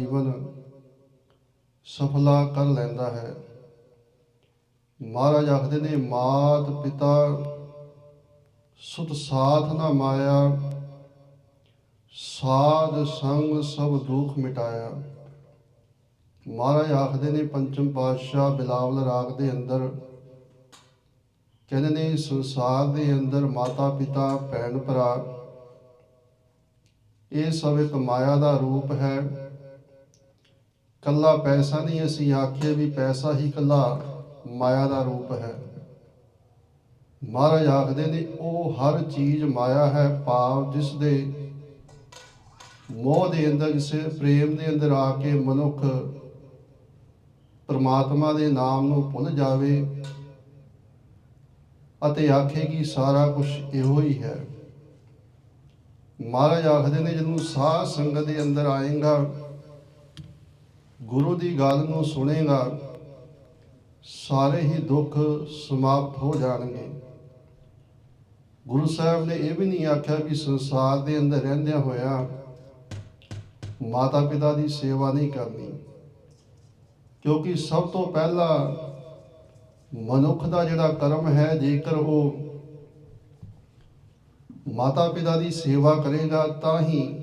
ਜੀਵਨ ਸਫਲਾ ਕਰ ਲੈਂਦਾ ਹੈ। ਮਹਾਰਾਜ ਆਖਦੇ ਨੇ, ਮਾਤ ਪਿਤਾ ਸੁਤ ਸਾਥ ਨਾ ਮਾਇਆ, ਸਾਧ ਸੰਗ ਸਭ ਦੁੱਖ ਮਿਟਾਇਆ। ਮਹਾਰਾਜ ਆਖਦੇ ਨੇ, ਪੰਚਮ ਪਾਤਸ਼ਾਹ ਬਿਲਾਵਲ ਰਾਗ ਦੇ ਅੰਦਰ ਕਹਿੰਦੇ ਨੇ, ਸੰਸਾਰ ਦੇ ਅੰਦਰ ਮਾਤਾ ਪਿਤਾ, ਭੈਣ ਭਰਾ, ਇਹ ਸਭ ਇੱਕ ਮਾਇਆ ਦਾ ਰੂਪ ਹੈ। ਕੱਲਾ ਪੈਸਾ ਨਹੀਂ, ਅਸੀਂ ਆਖੀਏ ਵੀ ਪੈਸਾ ਹੀ ਕੱਲਾ ਮਾਇਆ ਦਾ ਰੂਪ ਹੈ। ਮਹਾਰਾਜ ਆਖਦੇ ਨੇ, ਉਹ ਹਰ ਚੀਜ਼ ਮਾਇਆ ਹੈ, ਭਾਵ ਜਿਸ ਦੇ ਮੋਹ ਦੇ ਅੰਦਰ, ਜਿਸ ਪ੍ਰੇਮ ਦੇ ਅੰਦਰ ਆ ਕੇ ਮਨੁੱਖ ਪਰਮਾਤਮਾ ਦੇ ਨਾਮ ਨੂੰ ਭੁੱਲ ਜਾਵੇ ਅਤੇ ਆਖੇ ਕਿ ਸਾਰਾ ਕੁਝ ਇਹੋ ਹੀ ਹੈ। ਮਹਾਰਾਜ ਆਖਦੇ ਨੇ, ਜਦੋਂ ਸਾਧ ਸੰਗਤ ਦੇ ਅੰਦਰ ਆਏਗਾ ਗੁਰੂ ਦੀ ਗੱਲ ਨੂੰ ਸੁਣੇਗਾ, ਸਾਰੇ ਹੀ ਦੁੱਖ ਸਮਾਪਤ ਹੋ ਜਾਣਗੇ। ਗੁਰੂ ਸਾਹਿਬ ਨੇ ਇਹ ਵੀ ਨਹੀਂ ਆਖਿਆ ਵੀ ਸੰਸਾਰ ਦੇ ਅੰਦਰ ਰਹਿੰਦਿਆਂ ਹੋਇਆ ਮਾਤਾ ਪਿਤਾ ਦੀ ਸੇਵਾ ਨਹੀਂ ਕਰਨੀ, ਕਿਉਂਕਿ ਸਭ ਤੋਂ ਪਹਿਲਾਂ ਮਨੁੱਖ ਦਾ ਜਿਹੜਾ ਕਰਮ ਹੈ, ਜੇਕਰ ਉਹ ਮਾਤਾ ਪਿਤਾ ਦੀ ਸੇਵਾ ਕਰੇਗਾ, ਤਾਂ ਹੀ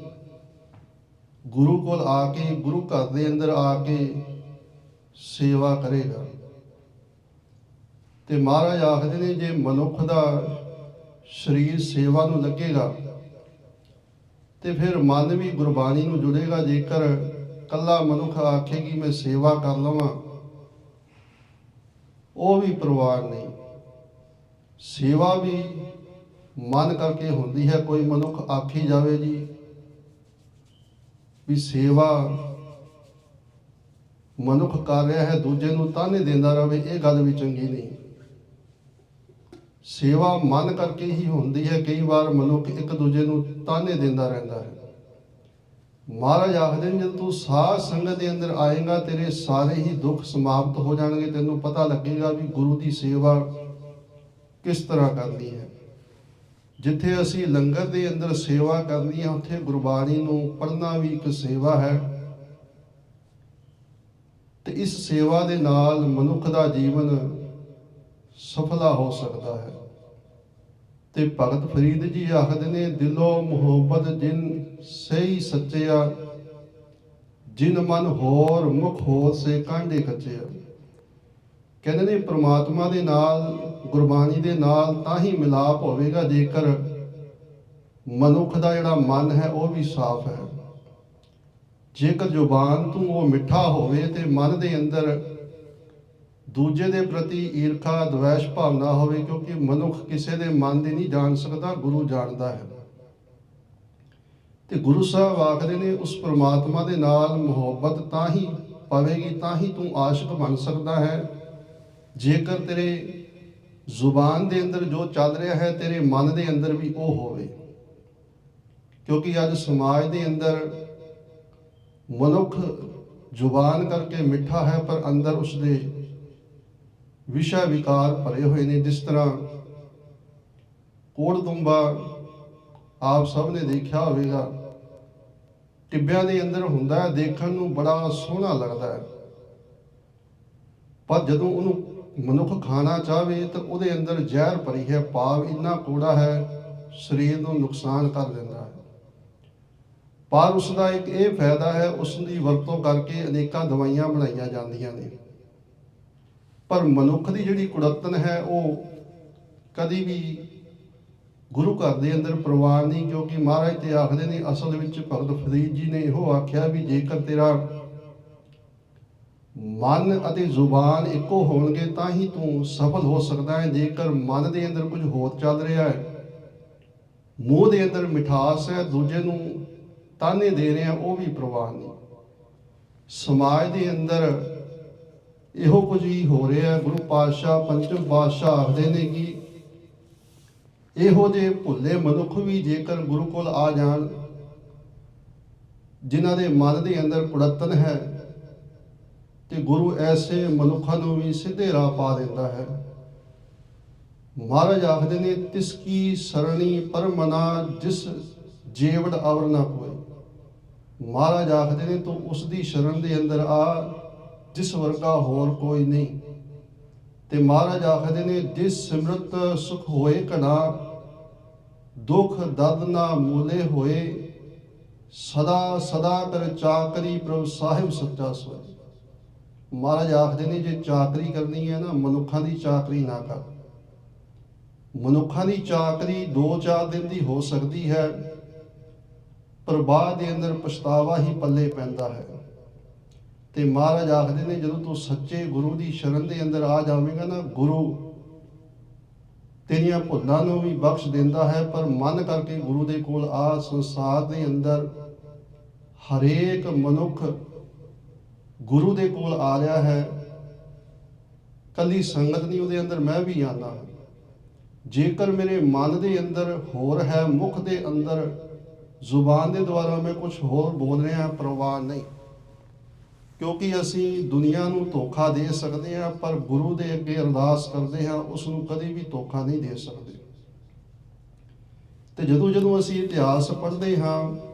ਗੁਰੂ ਕੋਲ ਆ ਕੇ, ਗੁਰੂ ਘਰ ਦੇ ਅੰਦਰ ਆ ਕੇ ਸੇਵਾ ਕਰੇਗਾ। ਤੇ ਮਹਾਰਾਜ ਆਖਦੇ ਨੇ, ਜੇ ਮਨੁੱਖ ਦਾ ਸਰੀਰ ਸੇਵਾ ਨੂੰ ਲੱਗੇਗਾ, ਤੇ ਫਿਰ ਮਨ ਵੀ ਗੁਰਬਾਣੀ ਨੂੰ ਜੁੜੇਗਾ। ਜੇਕਰ ਕੱਲਾ ਮਨੁੱਖ ਆਖੇ ਕਿ ਮੈਂ ਸੇਵਾ ਕਰ ਲਵਾਂ, ਉਹ ਵੀ ਪਰਵਾਰ ਨਹੀਂ। ਸੇਵਾ ਵੀ ਮਨ ਕਰਕੇ ਹੁੰਦੀ ਹੈ। ਕੋਈ ਮਨੁੱਖ ਆਖੀ ਜਾਵੇ ਜੀ ਵੀ ਸੇਵਾ ਮਨੁੱਖ ਕਰ ਰਿਹਾ ਹੈ, ਦੂਜੇ ਨੂੰ ਤਾਨੇ ਦਿੰਦਾ ਰਹੇ ਇਹ ਗੱਲ ਵੀ ਚੰਗੀ ਨਹੀਂ। ਸੇਵਾ ਮਨ ਕਰਕੇ ਹੀ ਹੁੰਦੀ ਹੈ, ਕਈ ਵਾਰ ਮਨੁੱਖ ਇੱਕ ਦੂਜੇ ਨੂੰ ਤਾਨੇ ਦਿੰਦਾ ਰਹਿੰਦਾ ਹੈ। ਮਹਾਰਾਜ ਆਖਦੇ ਨੇ, ਜਦ ਤੂੰ ਸਾਧ ਸੰਗਤ ਦੇ ਅੰਦਰ ਆਏਗਾ, ਤੇਰੇ ਸਾਰੇ ਹੀ ਦੁੱਖ ਸਮਾਪਤ ਹੋ ਜਾਣਗੇ। ਤੈਨੂੰ ਪਤਾ ਲੱਗੇਗਾ ਵੀ ਗੁਰੂ ਦੀ ਸੇਵਾ ਕਿਸ ਤਰ੍ਹਾਂ ਕਰਨੀ ਹੈ। ਜਿੱਥੇ ਅਸੀਂ ਲੰਗਰ ਦੇ ਅੰਦਰ ਸੇਵਾ ਕਰਨੀ ਹੈ ਉੱਥੇ ਗੁਰਬਾਣੀ ਨੂੰ ਪੜ੍ਹਨਾ ਵੀ ਇੱਕ ਸੇਵਾ ਹੈ। ਤੇ ਇਸ ਸੇਵਾ ਦੇ ਨਾਲ ਮਨੁੱਖ ਦਾ ਜੀਵਨ ਸਫਲਾ ਹੋ ਸਕਦਾ ਹੈ। ਤੇ ਭਗਤ ਫਰੀਦ ਜੀ ਆਖਦੇ ਨੇ, ਦਿਲੋਂ ਮੁਹੱਬਤ ਜਿਨ ਸਹੀ ਸੱਚਿਆ, ਜਿਨ ਮਨ ਹੋਰ ਮੁਖ ਹੋਰ ਸੇ ਕਾਂਡੇ ਕੱਚਿਆ। ਕਹਿੰਦੇ ਨੇ ਪ੍ਰਮਾਤਮਾ ਦੇ ਨਾਲ, ਗੁਰਬਾਣੀ ਦੇ ਨਾਲ ਤਾਂ ਹੀ ਮਿਲਾਪ ਹੋਵੇਗਾ, ਜੇਕਰ ਮਨੁੱਖ ਦਾ ਜਿਹੜਾ ਮਨ ਹੈ ਉਹ ਵੀ ਸਾਫ਼ ਹੈ। ਜੇਕਰ ਜ਼ੁਬਾਨ ਤੋਂ ਉਹ ਮਿੱਠਾ ਹੋਵੇ ਤੇ ਮਨ ਦੇ ਅੰਦਰ ਦੂਜੇ ਦੇ ਪ੍ਰਤੀ ਈਰਖਾ, ਦਵੇਸ਼ ਭਾਵਨਾ ਹੋਵੇ, ਕਿਉਂਕਿ ਮਨੁੱਖ ਕਿਸੇ ਦੇ ਮਨ ਦੀ ਨਹੀਂ ਜਾਣ ਸਕਦਾ, ਗੁਰੂ ਜਾਣਦਾ ਹੈ। ਤੇ ਗੁਰੂ ਸਾਹਿਬ ਆਖਦੇ ਨੇ, ਉਸ ਪ੍ਰਮਾਤਮਾ ਦੇ ਨਾਲ ਮੁਹੱਬਤ ਤਾਂ ਹੀ ਪਵੇਗੀ, ਤਾਂ ਹੀ ਤੂੰ ਆਸ਼ਿਕ ਬਣ ਸਕਦਾ ਹੈ। ਜੇਕਰ ਤੇਰੇ ਜ਼ੁਬਾਨ ਦੇ ਅੰਦਰ ਜੋ ਚੱਲ ਰਿਹਾ ਹੈ, ਤੇਰੇ ਮਨ ਦੇ ਅੰਦਰ ਵੀ ਉਹ ਹੋਵੇ। ਕਿਉਂਕਿ ਅੱਜ ਸਮਾਜ ਦੇ ਅੰਦਰ ਮਨੁੱਖ ਜ਼ੁਬਾਨ ਕਰਕੇ ਮਿੱਠਾ ਹੈ, ਪਰ ਅੰਦਰ ਉਸਦੇ ਵਿਸ਼ਾ ਵਿਕਾਰ ਭਰੇ ਹੋਏ ਨੇ, ਜਿਸ ਤਰ੍ਹਾਂ ਕੋੜਦੁੰਬਾ ਆਪ ਸਭ ਨੇ ਦੇਖਿਆ ਹੋਵੇਗਾ। ਟਿੱਬਿਆਂ ਦੇ ਅੰਦਰ ਹੁੰਦਾ ਹੈ, ਦੇਖਣ ਨੂੰ ਬੜਾ ਸੋਹਣਾ ਲੱਗਦਾ ਹੈ। ਪਰ ਜਦੋਂ ਉਹਨੂੰ ਮਨੁੱਖ ਖਾਣਾ ਚਾਹਵੇ ਤਾਂ ਉਹਦੇ ਅੰਦਰ ਜ਼ਹਿਰ ਭਰੀ ਹੈ ਪਾਵ ਇੰਨਾ ਕੋੜਾ ਹੈ, ਸਰੀਰ ਨੂੰ ਨੁਕਸਾਨ ਕਰ ਦਿੰਦਾ ਹੈ। ਪਰ ਉਸ ਦਾ ਇੱਕ ਇਹ ਫਾਇਦਾ ਹੈ ਉਸ ਦੀ ਵਰਤੋਂ ਕਰਕੇ ਅਨੇਕਾਂ ਦਵਾਈਆਂ ਬਣਾਈਆਂ ਜਾਂਦੀਆਂ ਨੇ। ਪਰ ਮਨੁੱਖ ਦੀ ਜਿਹੜੀ ਕੁੜੱਤਨ ਹੈ, ਉਹ ਕਦੀ ਵੀ ਗੁਰੂ ਘਰ ਦੇ ਅੰਦਰ ਪ੍ਰਵਾਨ ਨਹੀਂ, ਕਿਉਂਕਿ ਮਹਾਰਾਜ ਤੇ ਆਖਦੇ ਨੇ, ਅਸਲ ਵਿੱਚ ਭਗਤ ਫਰੀਦ ਜੀ ਨੇ ਇਹੋ ਆਖਿਆ ਵੀ ਜੇਕਰ ਤੇਰਾ ਮਨ ਅਤੇ ਜ਼ੁਬਾਨ ਇੱਕੋ ਹੋਣਗੇ, ਤਾਂ ਹੀ ਤੂੰ ਸਫਲ ਹੋ ਸਕਦਾ ਹੈ। ਜੇਕਰ ਮਨ ਦੇ ਅੰਦਰ ਕੁਝ ਹੋਰ ਚੱਲ ਰਿਹਾ ਹੈ, ਮੂੰਹ ਦੇ ਅੰਦਰ ਮਿਠਾਸ ਹੈ, ਦੂਜੇ ਨੂੰ ਤਾਨੇ ਦੇ ਰਿਹਾ, ਉਹ ਵੀ ਪ੍ਰਵਾਹ ਨਹੀਂ। ਸਮਾਜ ਦੇ ਅੰਦਰ ਇਹੋ ਕੁਝ ਹੀ ਹੋ ਰਿਹਾ ਹੈ। ਗੁਰੂ ਪਾਤਸ਼ਾਹ ਪੰਚਮ ਪਾਤਸ਼ਾਹ ਆਖਦੇ ਨੇ ਕਿ ਇਹੋ ਜਿਹੇ ਭੁੱਲੇ ਮਨੁੱਖ ਵੀ ਜੇਕਰ ਗੁਰੂ ਕੋਲ ਆ ਜਾਣ, ਜਿਨ੍ਹਾਂ ਦੇ ਮਨ ਦੇ ਅੰਦਰ ਕੁੜੱਤਨ ਹੈ ਤੇ ਗੁਰੂ ਐਸੇ ਮਨੁੱਖਾਂ ਨੂੰ ਵੀ ਸਿੱਧੇ ਰਾਹ ਪਾ ਦਿੰਦਾ ਹੈ। ਮਹਾਰਾਜ ਆਖਦੇ ਨੇ, ਤਿਸ ਕੀ ਸਰਣੀ ਪਰਮਨਾ ਜਿਸ ਜੀਵੜ ਅਵਰ ਨਾ ਕੋਏ ਮਹਾਰਾਜ ਆਖਦੇ ਨੇ, ਤੂੰ ਉਸ ਦੀ ਸ਼ਰਨ ਦੇ ਅੰਦਰ ਆ, ਜਿਸ ਵਰਗਾ ਹੋਰ ਕੋਈ ਨਹੀਂ। ਤੇ ਮਹਾਰਾਜ ਆਖਦੇ ਨੇ ਜਿਸ ਸਿਮਰਤ ਸੁਖ ਹੋਏ ਘਣਾ, ਦੁਖ ਦਰਦ ਨਾ ਮੂਲੇ ਹੋਏ, ਸਦਾ ਸਦਾ ਕਰ ਚਾਕਰੀ ਪ੍ਰਭ ਸਾਹਿਬ ਸੱਚਾ ਸੋਏ। ਮਹਾਰਾਜ ਆਖਦੇ ਨੇ, ਜੇ ਚਾਕਰੀ ਕਰਨੀ ਹੈ ਨਾ, ਮਨੁੱਖਾਂ ਦੀ ਚਾਕਰੀ ਨਾ ਕਰ। ਮਨੁੱਖਾਂ ਦੀ ਚਾਕਰੀ 2-4 ਦਿਨ ਦੀ ਹੋ ਸਕਦੀ ਹੈ, ਪਰ ਬਾਅਦ ਦੇ ਅੰਦਰ ਪਛਤਾਵਾ ਹੀ ਪੱਲੇ ਪੈਂਦਾ ਹੈ। ਤੇ ਮਹਾਰਾਜ ਆਖਦੇ ਨੇ, ਜਦੋਂ ਤੂੰ ਸੱਚੇ ਗੁਰੂ ਦੀ ਸ਼ਰਨ ਦੇ ਅੰਦਰ ਆ ਜਾਵੇਂਗਾ ਨਾ, ਗੁਰੂ ਤੇਰੀਆਂ ਭੁੱਲਾਂ ਨੂੰ ਵੀ ਬਖਸ਼ ਦਿੰਦਾ ਹੈ, ਪਰ ਮਨ ਕਰਕੇ ਗੁਰੂ ਦੇ ਕੋਲ ਆ, ਸੰਸਾਰ ਦੇ ਅੰਦਰ ਹਰੇਕ ਮਨੁੱਖ ਗੁਰੂ ਦੇ ਕੋਲ ਆ ਰਿਹਾ ਹੈ, ਕੱਲੀ ਸੰਗਤ ਨਹੀਂ, ਉਹਦੇ ਅੰਦਰ ਮੈਂ ਵੀ ਆਨਾ ਜੇਕਰ ਮੇਰੇ ਮਨ ਦੇ ਅੰਦਰ ਹੋਰ ਹੈ, ਮੁਖ ਦੇ ਅੰਦਰ, ਜ਼ੁਬਾਨ ਦੇ ਦੁਆਰਾ ਮੈਂ ਕੁਝ ਹੋਰ ਬੋਲ ਰਿਹਾ, ਪਰਵਾਹ ਨਹੀਂ। ਕਿਉਂਕਿ ਅਸੀਂ ਦੁਨੀਆ ਨੂੰ ਧੋਖਾ ਦੇ ਸਕਦੇ ਹਾਂ, ਪਰ ਗੁਰੂ ਦੇ ਅੱਗੇ ਅਰਦਾਸ ਕਰਦੇ ਹਾਂ, ਉਸ ਨੂੰ ਕਦੇ ਵੀ ਧੋਖਾ ਨਹੀਂ ਦੇ ਸਕਦੇ। ਤੇ ਜਦੋਂ ਜਦੋਂ ਅਸੀਂ ਇਤਿਹਾਸ ਪੜ੍ਹਦੇ ਹਾਂ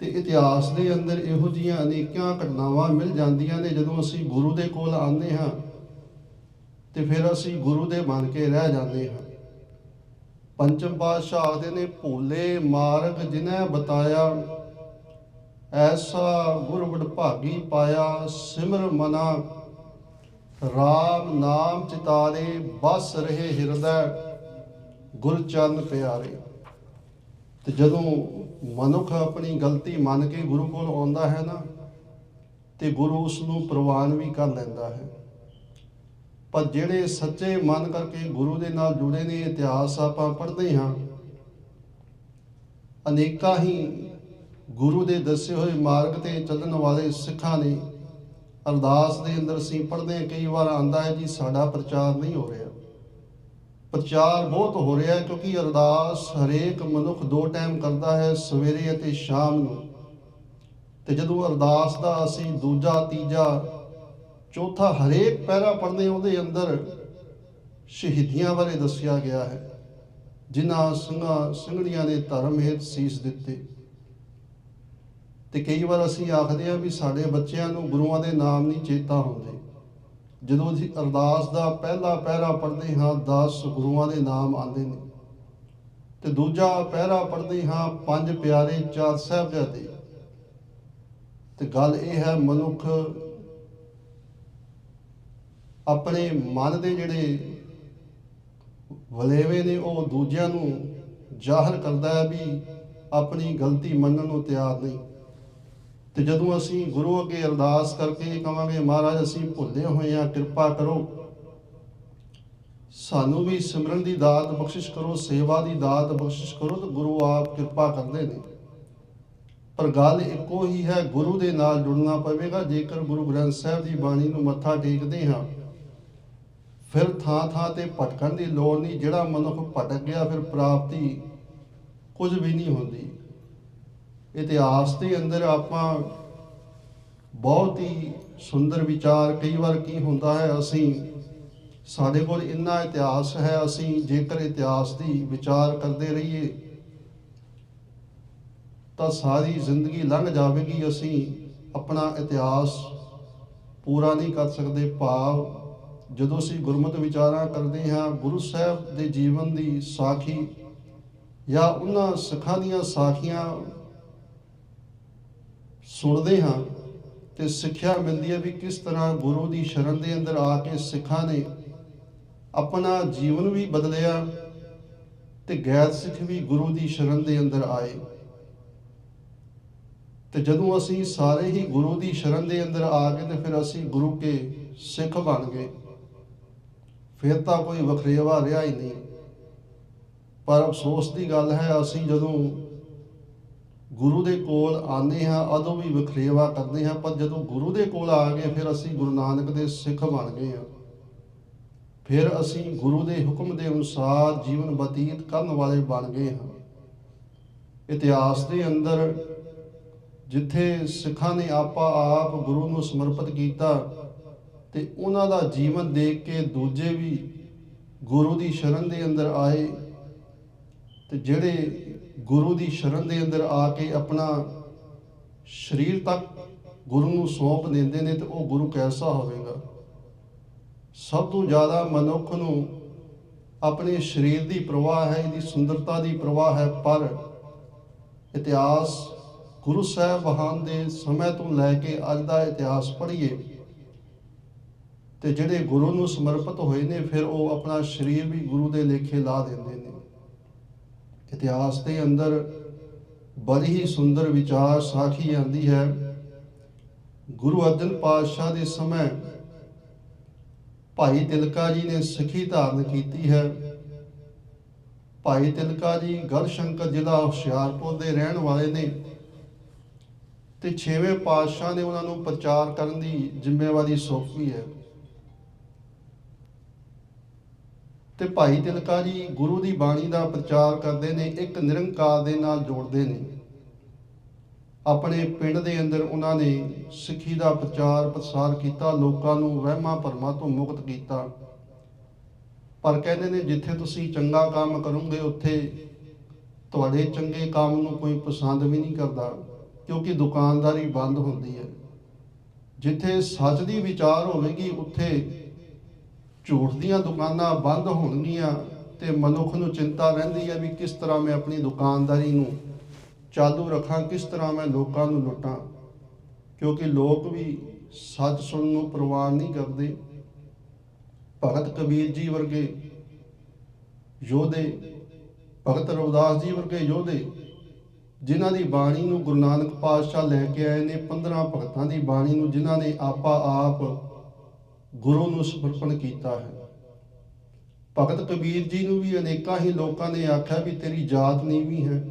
ਤੇ ਇਤਿਹਾਸ ਦੇ ਅੰਦਰ ਇਹੋ ਜੀਆਂ ਅਨੇਕਾਂ ਘਟਨਾਵਾਂ ਮਿਲ ਜਾਂਦੀਆਂ ਨੇ ਜਦੋਂ ਅਸੀਂ ਗੁਰੂ ਦੇ ਕੋਲ ਆਉਂਦੇ ਹਾਂ ਤੇ ਫਿਰ ਅਸੀਂ ਗੁਰੂ ਦੇ ਬਣ ਕੇ ਰਹਿ ਜਾਂਦੇ ਹਾਂ। ਪੰਚਮ ਪਾਤਸ਼ਾਹ ਆਖਦੇ ਨੇ ਭੋਲੇ ਮਾਰਗ ਜਿਨੈ ਬਤਾਇਆ, ਐਸਾ ਗੁਰ ਵਡਭਾਗੀ ਪਾਇਆ, ਸਿਮਰ ਮਨਾ RAM ਨਾਮ ਚਿਤਾਰੇ, ਬਸ ਰਹੇ ਹਿਰਦੈ ਗੁਰਚਰਨ ਪਿਆਰੇ। ਤੇ ਜਦੋਂ ਮਨੁੱਖ ਆਪਣੀ ਗਲਤੀ ਮੰਨ ਕੇ ਗੁਰੂ ਕੋਲ ਆਉਂਦਾ ਹੈ ਨਾ, ਤੇ ਗੁਰੂ ਉਸ ਨੂੰ ਪ੍ਰਵਾਨ ਵੀ ਕਰ ਲੈਂਦਾ ਹੈ। ਪਰ ਜਿਹੜੇ ਸੱਚੇ ਮਨ ਕਰਕੇ ਗੁਰੂ ਦੇ ਨਾਲ ਜੁੜੇ ਨੇ, ਇਤਿਹਾਸ ਆਪਾਂ ਪੜ੍ਹਦੇ ਹਾਂ। ਅਨੇਕਾਂ ਹੀ ਗੁਰੂ ਦੇ ਦੱਸੇ ਹੋਏ ਮਾਰਗ ਤੇ ਚੱਲਣ ਵਾਲੇ ਸਿੱਖਾਂ ਨੇ ਅਰਦਾਸ ਦੇ ਅੰਦਰ ਅਸੀਂ ਪੜ੍ਹਦੇ ਹਾਂ, ਕਈ ਵਾਰ ਆਂਦਾ ਹੈ ਜੀ, ਸਾਡਾ ਪ੍ਰਚਾਰ ਨਹੀਂ ਹੋ ਰਿਹਾ। ਪ੍ਰਚਾਰ ਬਹੁਤ ਹੋ ਰਿਹਾ ਕਿਉਂਕਿ ਅਰਦਾਸ ਹਰੇਕ ਮਨੁੱਖ ਦੋ ਟਾਈਮ ਕਰਦਾ ਹੈ, ਸਵੇਰੇ ਅਤੇ ਸ਼ਾਮ ਨੂੰ। ਤੇ ਜਦੋਂ ਅਰਦਾਸ ਦਾ ਅਸੀਂ ਦੂਜਾ, ਤੀਜਾ, ਚੌਥਾ ਹਰੇਕ ਪਹਿਰਾ ਪੜ੍ਹਦੇ ਉਹਦੇ ਅੰਦਰ ਸ਼ਹੀਦੀਆਂ ਬਾਰੇ ਦੱਸਿਆ ਗਿਆ ਹੈ। ਜਿਨ੍ਹਾਂ ਸਿੰਘਾਂ ਸਿੰਘਣੀਆਂ ਨੇ ਧਰਮ ਹੇਤ ਸੀਸ ਦਿੱਤੇ। ਤੇ ਕਈ ਵਾਰ ਅਸੀਂ ਆਖਦੇ ਹਾਂ ਵੀ ਸਾਡੇ ਬੱਚਿਆਂ ਨੂੰ ਗੁਰੂਆਂ ਦੇ ਨਾਮ ਨਹੀਂ ਚੇਤਾ ਹੁੰਦੇ। ਜਦੋਂ ਅਸੀਂ ਅਰਦਾਸ ਦਾ ਪਹਿਲਾ ਪਹਿਰਾ ਪੜ੍ਹਦੇ ਹਾਂ 10 ਗੁਰੂਆਂ ਦੇ ਨਾਮ ਆਉਂਦੇ ਨੇ। ਤੇ ਦੂਜਾ ਪਹਿਰਾ ਪੜ੍ਹਦੇ ਹਾਂ, ਪੰਜ ਪਿਆਰੇ ਚਾਰ ਸਾਹਿਬਜ਼ਾਦੇ। ਤੇ ਗੱਲ ਇਹ ਹੈ, ਮਨੁੱਖ ਆਪਣੇ ਮਨ ਦੇ ਜਿਹੜੇ ਵਲੇਵੇ ਨੇ, ਉਹ ਦੂਜਿਆਂ ਨੂੰ ਜ਼ਾਹਰ ਕਰਦਾ ਹੈ ਵੀ ਆਪਣੀ ਗਲਤੀ ਮੰਨਣ ਨੂੰ ਤਿਆਰ ਨਹੀਂ। ਤੇ ਜਦੋਂ ਅਸੀਂ ਗੁਰੂ ਅੱਗੇ ਅਰਦਾਸ ਕਰਕੇ ਕਵਾਂਗੇ ਮਹਾਰਾਜ, ਅਸੀਂ ਭੁੱਲੇ ਹੋਏ ਆ ਕਿਰਪਾ ਕਰੋ। ਸਾਨੂੰ ਵੀ ਸਿਮਰਨ ਦੀ ਦਾਤ, ਬਖਸ਼ਿਸ਼ ਕਰੋ, ਸੇਵਾ ਦੀ ਦਾਤ, ਬਖਸ਼ਿਸ਼ ਕਰੋ, ਤਾਂ ਗੁਰੂ ਆਪ ਕਿਰਪਾ ਕਰਦੇ ਨੇ। ਪਰ ਗੱਲ ਇੱਕੋ ਹੀ ਹੈ, ਗੁਰੂ ਦੇ ਨਾਲ ਜੁੜਨਾ ਪਵੇਗਾ। ਜੇਕਰ ਗੁਰੂ ਗ੍ਰੰਥ ਸਾਹਿਬ ਦੀ ਬਾਣੀ ਨੂੰ ਮੱਥਾ ਟੇਕਦੇ ਹਾਂ, ਫਿਰ ਥਾਂ ਥਾਂ ਤੇ ਭਟਕਣ ਦੀ ਲੋੜ ਨਹੀਂ। ਜਿਹੜਾ ਮਨੁੱਖ ਭਟਕ ਗਿਆ, ਫਿਰ ਪ੍ਰਾਪਤੀ ਕੁਝ ਵੀ ਨਹੀਂ ਹੁੰਦੀ। ਇਤਿਹਾਸ ਦੇ ਅੰਦਰ ਆਪਾਂ ਬਹੁਤ ਹੀ ਸੁੰਦਰ ਵਿਚਾਰ ਕਈ ਵਾਰ ਕੀ ਹੁੰਦਾ ਹੈ, ਅਸੀਂ ਸਾਡੇ ਕੋਲ ਇੰਨਾ ਇਤਿਹਾਸ ਹੈ, ਅਸੀਂ ਜੇਕਰ ਇਤਿਹਾਸ ਦੀ ਵਿਚਾਰ ਕਰਦੇ ਰਹੀਏ ਤਾਂ ਸਾਰੀ ਜ਼ਿੰਦਗੀ ਲੰਘ ਜਾਵੇਗੀ, ਅਸੀਂ ਆਪਣਾ ਇਤਿਹਾਸ ਪੂਰਾ ਨਹੀਂ ਕਰ ਸਕਦੇ। ਭਾਵ ਜਦੋਂ ਅਸੀਂ ਗੁਰਮਤਿ ਵਿਚਾਰਾਂ ਕਰਦੇ ਹਾਂ, ਗੁਰੂ ਸਾਹਿਬ ਦੇ ਜੀਵਨ ਦੀ ਸਾਖੀ ਜਾਂ ਉਹਨਾਂ ਸਿੱਖਾਂ ਦੀਆਂ ਸਾਖੀਆਂ ਸੁਣਦੇ ਹਾਂ ਤੇ ਸਿੱਖਿਆ ਮਿਲਦੀ ਹੈ ਵੀ ਕਿਸ ਤਰ੍ਹਾਂ ਗੁਰੂ ਦੀ ਸ਼ਰਨ ਦੇ ਅੰਦਰ ਆ ਕੇ ਸਿੱਖਾਂ ਨੇ ਆਪਣਾ ਜੀਵਨ ਵੀ ਬਦਲਿਆ ਤੇ ਗੈਰ ਸਿੱਖ ਵੀ ਗੁਰੂ ਦੀ ਸ਼ਰਨ ਦੇ ਅੰਦਰ ਆਏ। ਤੇ ਜਦੋਂ ਅਸੀਂ ਸਾਰੇ ਹੀ ਗੁਰੂ ਦੀ ਸ਼ਰਨ ਦੇ ਅੰਦਰ ਆ ਗਏ ਤੇ ਫਿਰ ਅਸੀਂ ਗੁਰੂ ਕੇ ਸਿੱਖ ਬਣ ਗਏ। ਫਿਰ ਤਾਂ ਕੋਈ ਵਖਰੇਵਾ ਰਿਹਾ ਹੀ ਨਹੀਂ। ਪਰ ਅਫਸੋਸ ਦੀ ਗੱਲ ਹੈ, ਅਸੀਂ ਜਦੋਂ ਗੁਰੂ ਦੇ ਕੋਲ ਆਨੇ ਹਾਂ, ਉਦੋਂ ਵੀ ਵਖਰੇਵਾ ਕਰਦੇ ਹਾਂ, ਪਰ ਜਦੋਂ ਗੁਰੂ ਦੇ ਕੋਲ ਆ ਗਏ, ਫਿਰ ਅਸੀਂ ਗੁਰੂ ਨਾਨਕ ਦੇ ਸਿੱਖ ਬਣ ਗਏ ਹਾਂ। ਫਿਰ ਅਸੀਂ ਗੁਰੂ ਦੇ ਹੁਕਮ ਦੇ ਅਨੁਸਾਰ ਜੀਵਨ ਬਤੀਤ ਕਰਨ ਵਾਲੇ ਬਣ ਗਏ ਹਾਂ। ਇਤਿਹਾਸ ਦੇ ਅੰਦਰ ਜਿੱਥੇ ਸਿੱਖਾਂ ਨੇ ਆਪਾ ਆਪ ਗੁਰੂ ਨੂੰ ਸਮਰਪਿਤ ਕੀਤਾ ਤੇ ਉਹਨਾਂ ਦਾ ਜੀਵਨ ਦੇਖ ਕੇ ਦੂਜੇ ਵੀ ਗੁਰੂ ਦੀ ਸ਼ਰਨ ਦੇ ਅੰਦਰ ਆਏ ਤੇ ਜਿਹੜੇ ਗੁਰੂ ਦੀ ਸ਼ਰਨ ਦੇ ਅੰਦਰ ਆ ਕੇ ਆਪਣਾ ਸਰੀਰ ਤੱਕ ਗੁਰੂ ਨੂੰ ਸੌਂਪ ਦਿੰਦੇ ਨੇ ਤੇ ਉਹ ਗੁਰੂ ਕੈਸਾ ਹੋਵੇਗਾ? ਸਭ ਤੋਂ ਜ਼ਿਆਦਾ ਮਨੁੱਖ ਨੂੰ ਆਪਣੇ ਸਰੀਰ ਦੀ ਪ੍ਰਵਾਹ ਹੈ, ਇਹਦੀ ਸੁੰਦਰਤਾ ਦੀ ਪ੍ਰਵਾਹ ਹੈ, ਪਰ ਇਤਿਹਾਸ ਗੁਰੂ ਸਾਹਿਬਾਨ ਦੇ ਸਮੇਂ ਤੋਂ ਲੈ ਕੇ ਅੱਜ ਦਾ ਇਤਿਹਾਸ ਪੜ੍ਹੀਏ ਤੇ ਜਿਹੜੇ ਗੁਰੂ ਨੂੰ ਸਮਰਪਿਤ ਹੋਏ ਨੇ, ਫਿਰ ਉਹ ਆਪਣਾ ਸਰੀਰ ਵੀ ਗੁਰੂ ਦੇ ਲੇਖੇ ਲਾ ਦਿੰਦੇ ਨੇ। ਇਤਿਹਾਸ ਦੇ ਅੰਦਰ ਬੜੀ ਹੀ ਸੁੰਦਰ ਵਿਚਾਰ ਸਾਖੀ ਆਂਦੀ ਹੈ। ਗੁਰੂ ਅਰਜਨ ਪਾਤਸ਼ਾਹ ਦੇ ਸਮੇਂ ਭਾਈ ਤਿਲਕਾ ਜੀ ਨੇ ਸਿੱਖੀ ਧਾਰਨ ਕੀਤੀ ਹੈ। ਭਾਈ ਤਿਲਕਾ ਜੀ ਗੜਸ਼ੰਕਰ ਜ਼ਿਲ੍ਹਾ ਹੁਸ਼ਿਆਰਪੁਰ ਦੇ ਰਹਿਣ ਵਾਲੇ ਨੇ ਤੇ ਛੇਵੇਂ ਪਾਤਸ਼ਾਹ ਨੇ ਉਹਨਾਂ ਨੂੰ ਪ੍ਰਚਾਰ ਕਰਨ ਦੀ ਜ਼ਿੰਮੇਵਾਰੀ ਸੌਂਪੀ ਹੈ। ਤੇ ਭਾਈ ਤਿਲਕਾ ਜੀ ਗੁਰੂ ਦੀ ਬਾਣੀ ਦਾ ਪ੍ਰਚਾਰ ਕਰਦੇ ਨੇ, ਇੱਕ ਨਿਰੰਕਾਰ ਦੇ ਨਾਲ ਜੋੜਦੇ ਨੇ। ਆਪਣੇ ਪਿੰਡ ਦੇ ਅੰਦਰ ਉਹਨਾਂ ਨੇ ਸਿੱਖੀ ਦਾ ਪ੍ਰਚਾਰ ਪ੍ਰਸਾਰ ਕੀਤਾ, ਲੋਕਾਂ ਨੂੰ ਵਹਿਮਾਂ ਭਰਮਾਂ ਤੋਂ ਮੁਕਤ ਕੀਤਾ। ਪਰ ਕਹਿੰਦੇ ਨੇ, ਜਿੱਥੇ ਤੁਸੀਂ ਚੰਗਾ ਕੰਮ ਕਰੋਗੇ, ਉੱਥੇ ਤੁਹਾਡੇ ਚੰਗੇ ਕੰਮ ਨੂੰ ਕੋਈ ਪਸੰਦ ਵੀ ਨਹੀਂ ਕਰਦਾ, ਕਿਉਂਕਿ ਦੁਕਾਨਦਾਰੀ ਬੰਦ ਹੁੰਦੀ ਹੈ। ਜਿੱਥੇ ਸੱਚ ਦੀ ਵਿਚਾਰ ਹੋਵੇਗੀ, ਉੱਥੇ ਝੂਠ ਦੀਆਂ ਦੁਕਾਨਾਂ ਬੰਦ ਹੋਣਗੀਆਂ ਤੇ ਮਨੁੱਖ ਨੂੰ ਚਿੰਤਾ ਰਹਿੰਦੀ ਹੈ ਵੀ ਕਿਸ ਤਰ੍ਹਾਂ ਮੈਂ ਆਪਣੀ ਦੁਕਾਨਦਾਰੀ ਨੂੰ ਚਾਲੂ ਰੱਖਾਂ, ਕਿਸ ਤਰ੍ਹਾਂ ਮੈਂ ਲੋਕਾਂ ਨੂੰ ਲੁੱਟਾਂ। ਕਿਉਂਕਿ ਲੋਕ ਵੀ ਸੱਚ ਸੁਣਨ ਨੂੰ ਪ੍ਰਵਾਨ ਨਹੀਂ ਕਰਦੇ। ਭਗਤ ਕਬੀਰ ਜੀ ਵਰਗੇ ਯੋਧੇ, ਭਗਤ ਰਵਿਦਾਸ ਜੀ ਵਰਗੇ ਯੋਧੇ, ਜਿਨ੍ਹਾਂ ਦੀ ਬਾਣੀ ਨੂੰ ਗੁਰੂ ਨਾਨਕ ਪਾਤਸ਼ਾਹ ਲੈ ਕੇ ਆਏ ਨੇ 15 ਭਗਤਾਂ ਦੀ ਬਾਣੀ ਨੂੰ ਜਿਨ੍ਹਾਂ ਨੇ ਆਪਾ ਆਪ ਗੁਰੂ ਨੂੰ ਸਮਰਪਣ ਕੀਤਾ ਹੈ। ਭਗਤ ਕਬੀਰ ਜੀ ਨੂੰ ਵੀ ਅਨੇਕਾਂ ਹੀ ਲੋਕਾਂ ਨੇ ਆਖਿਆ ਵੀ ਤੇਰੀ ਜਾਤ ਨੀਵੀਂ ਹੈ।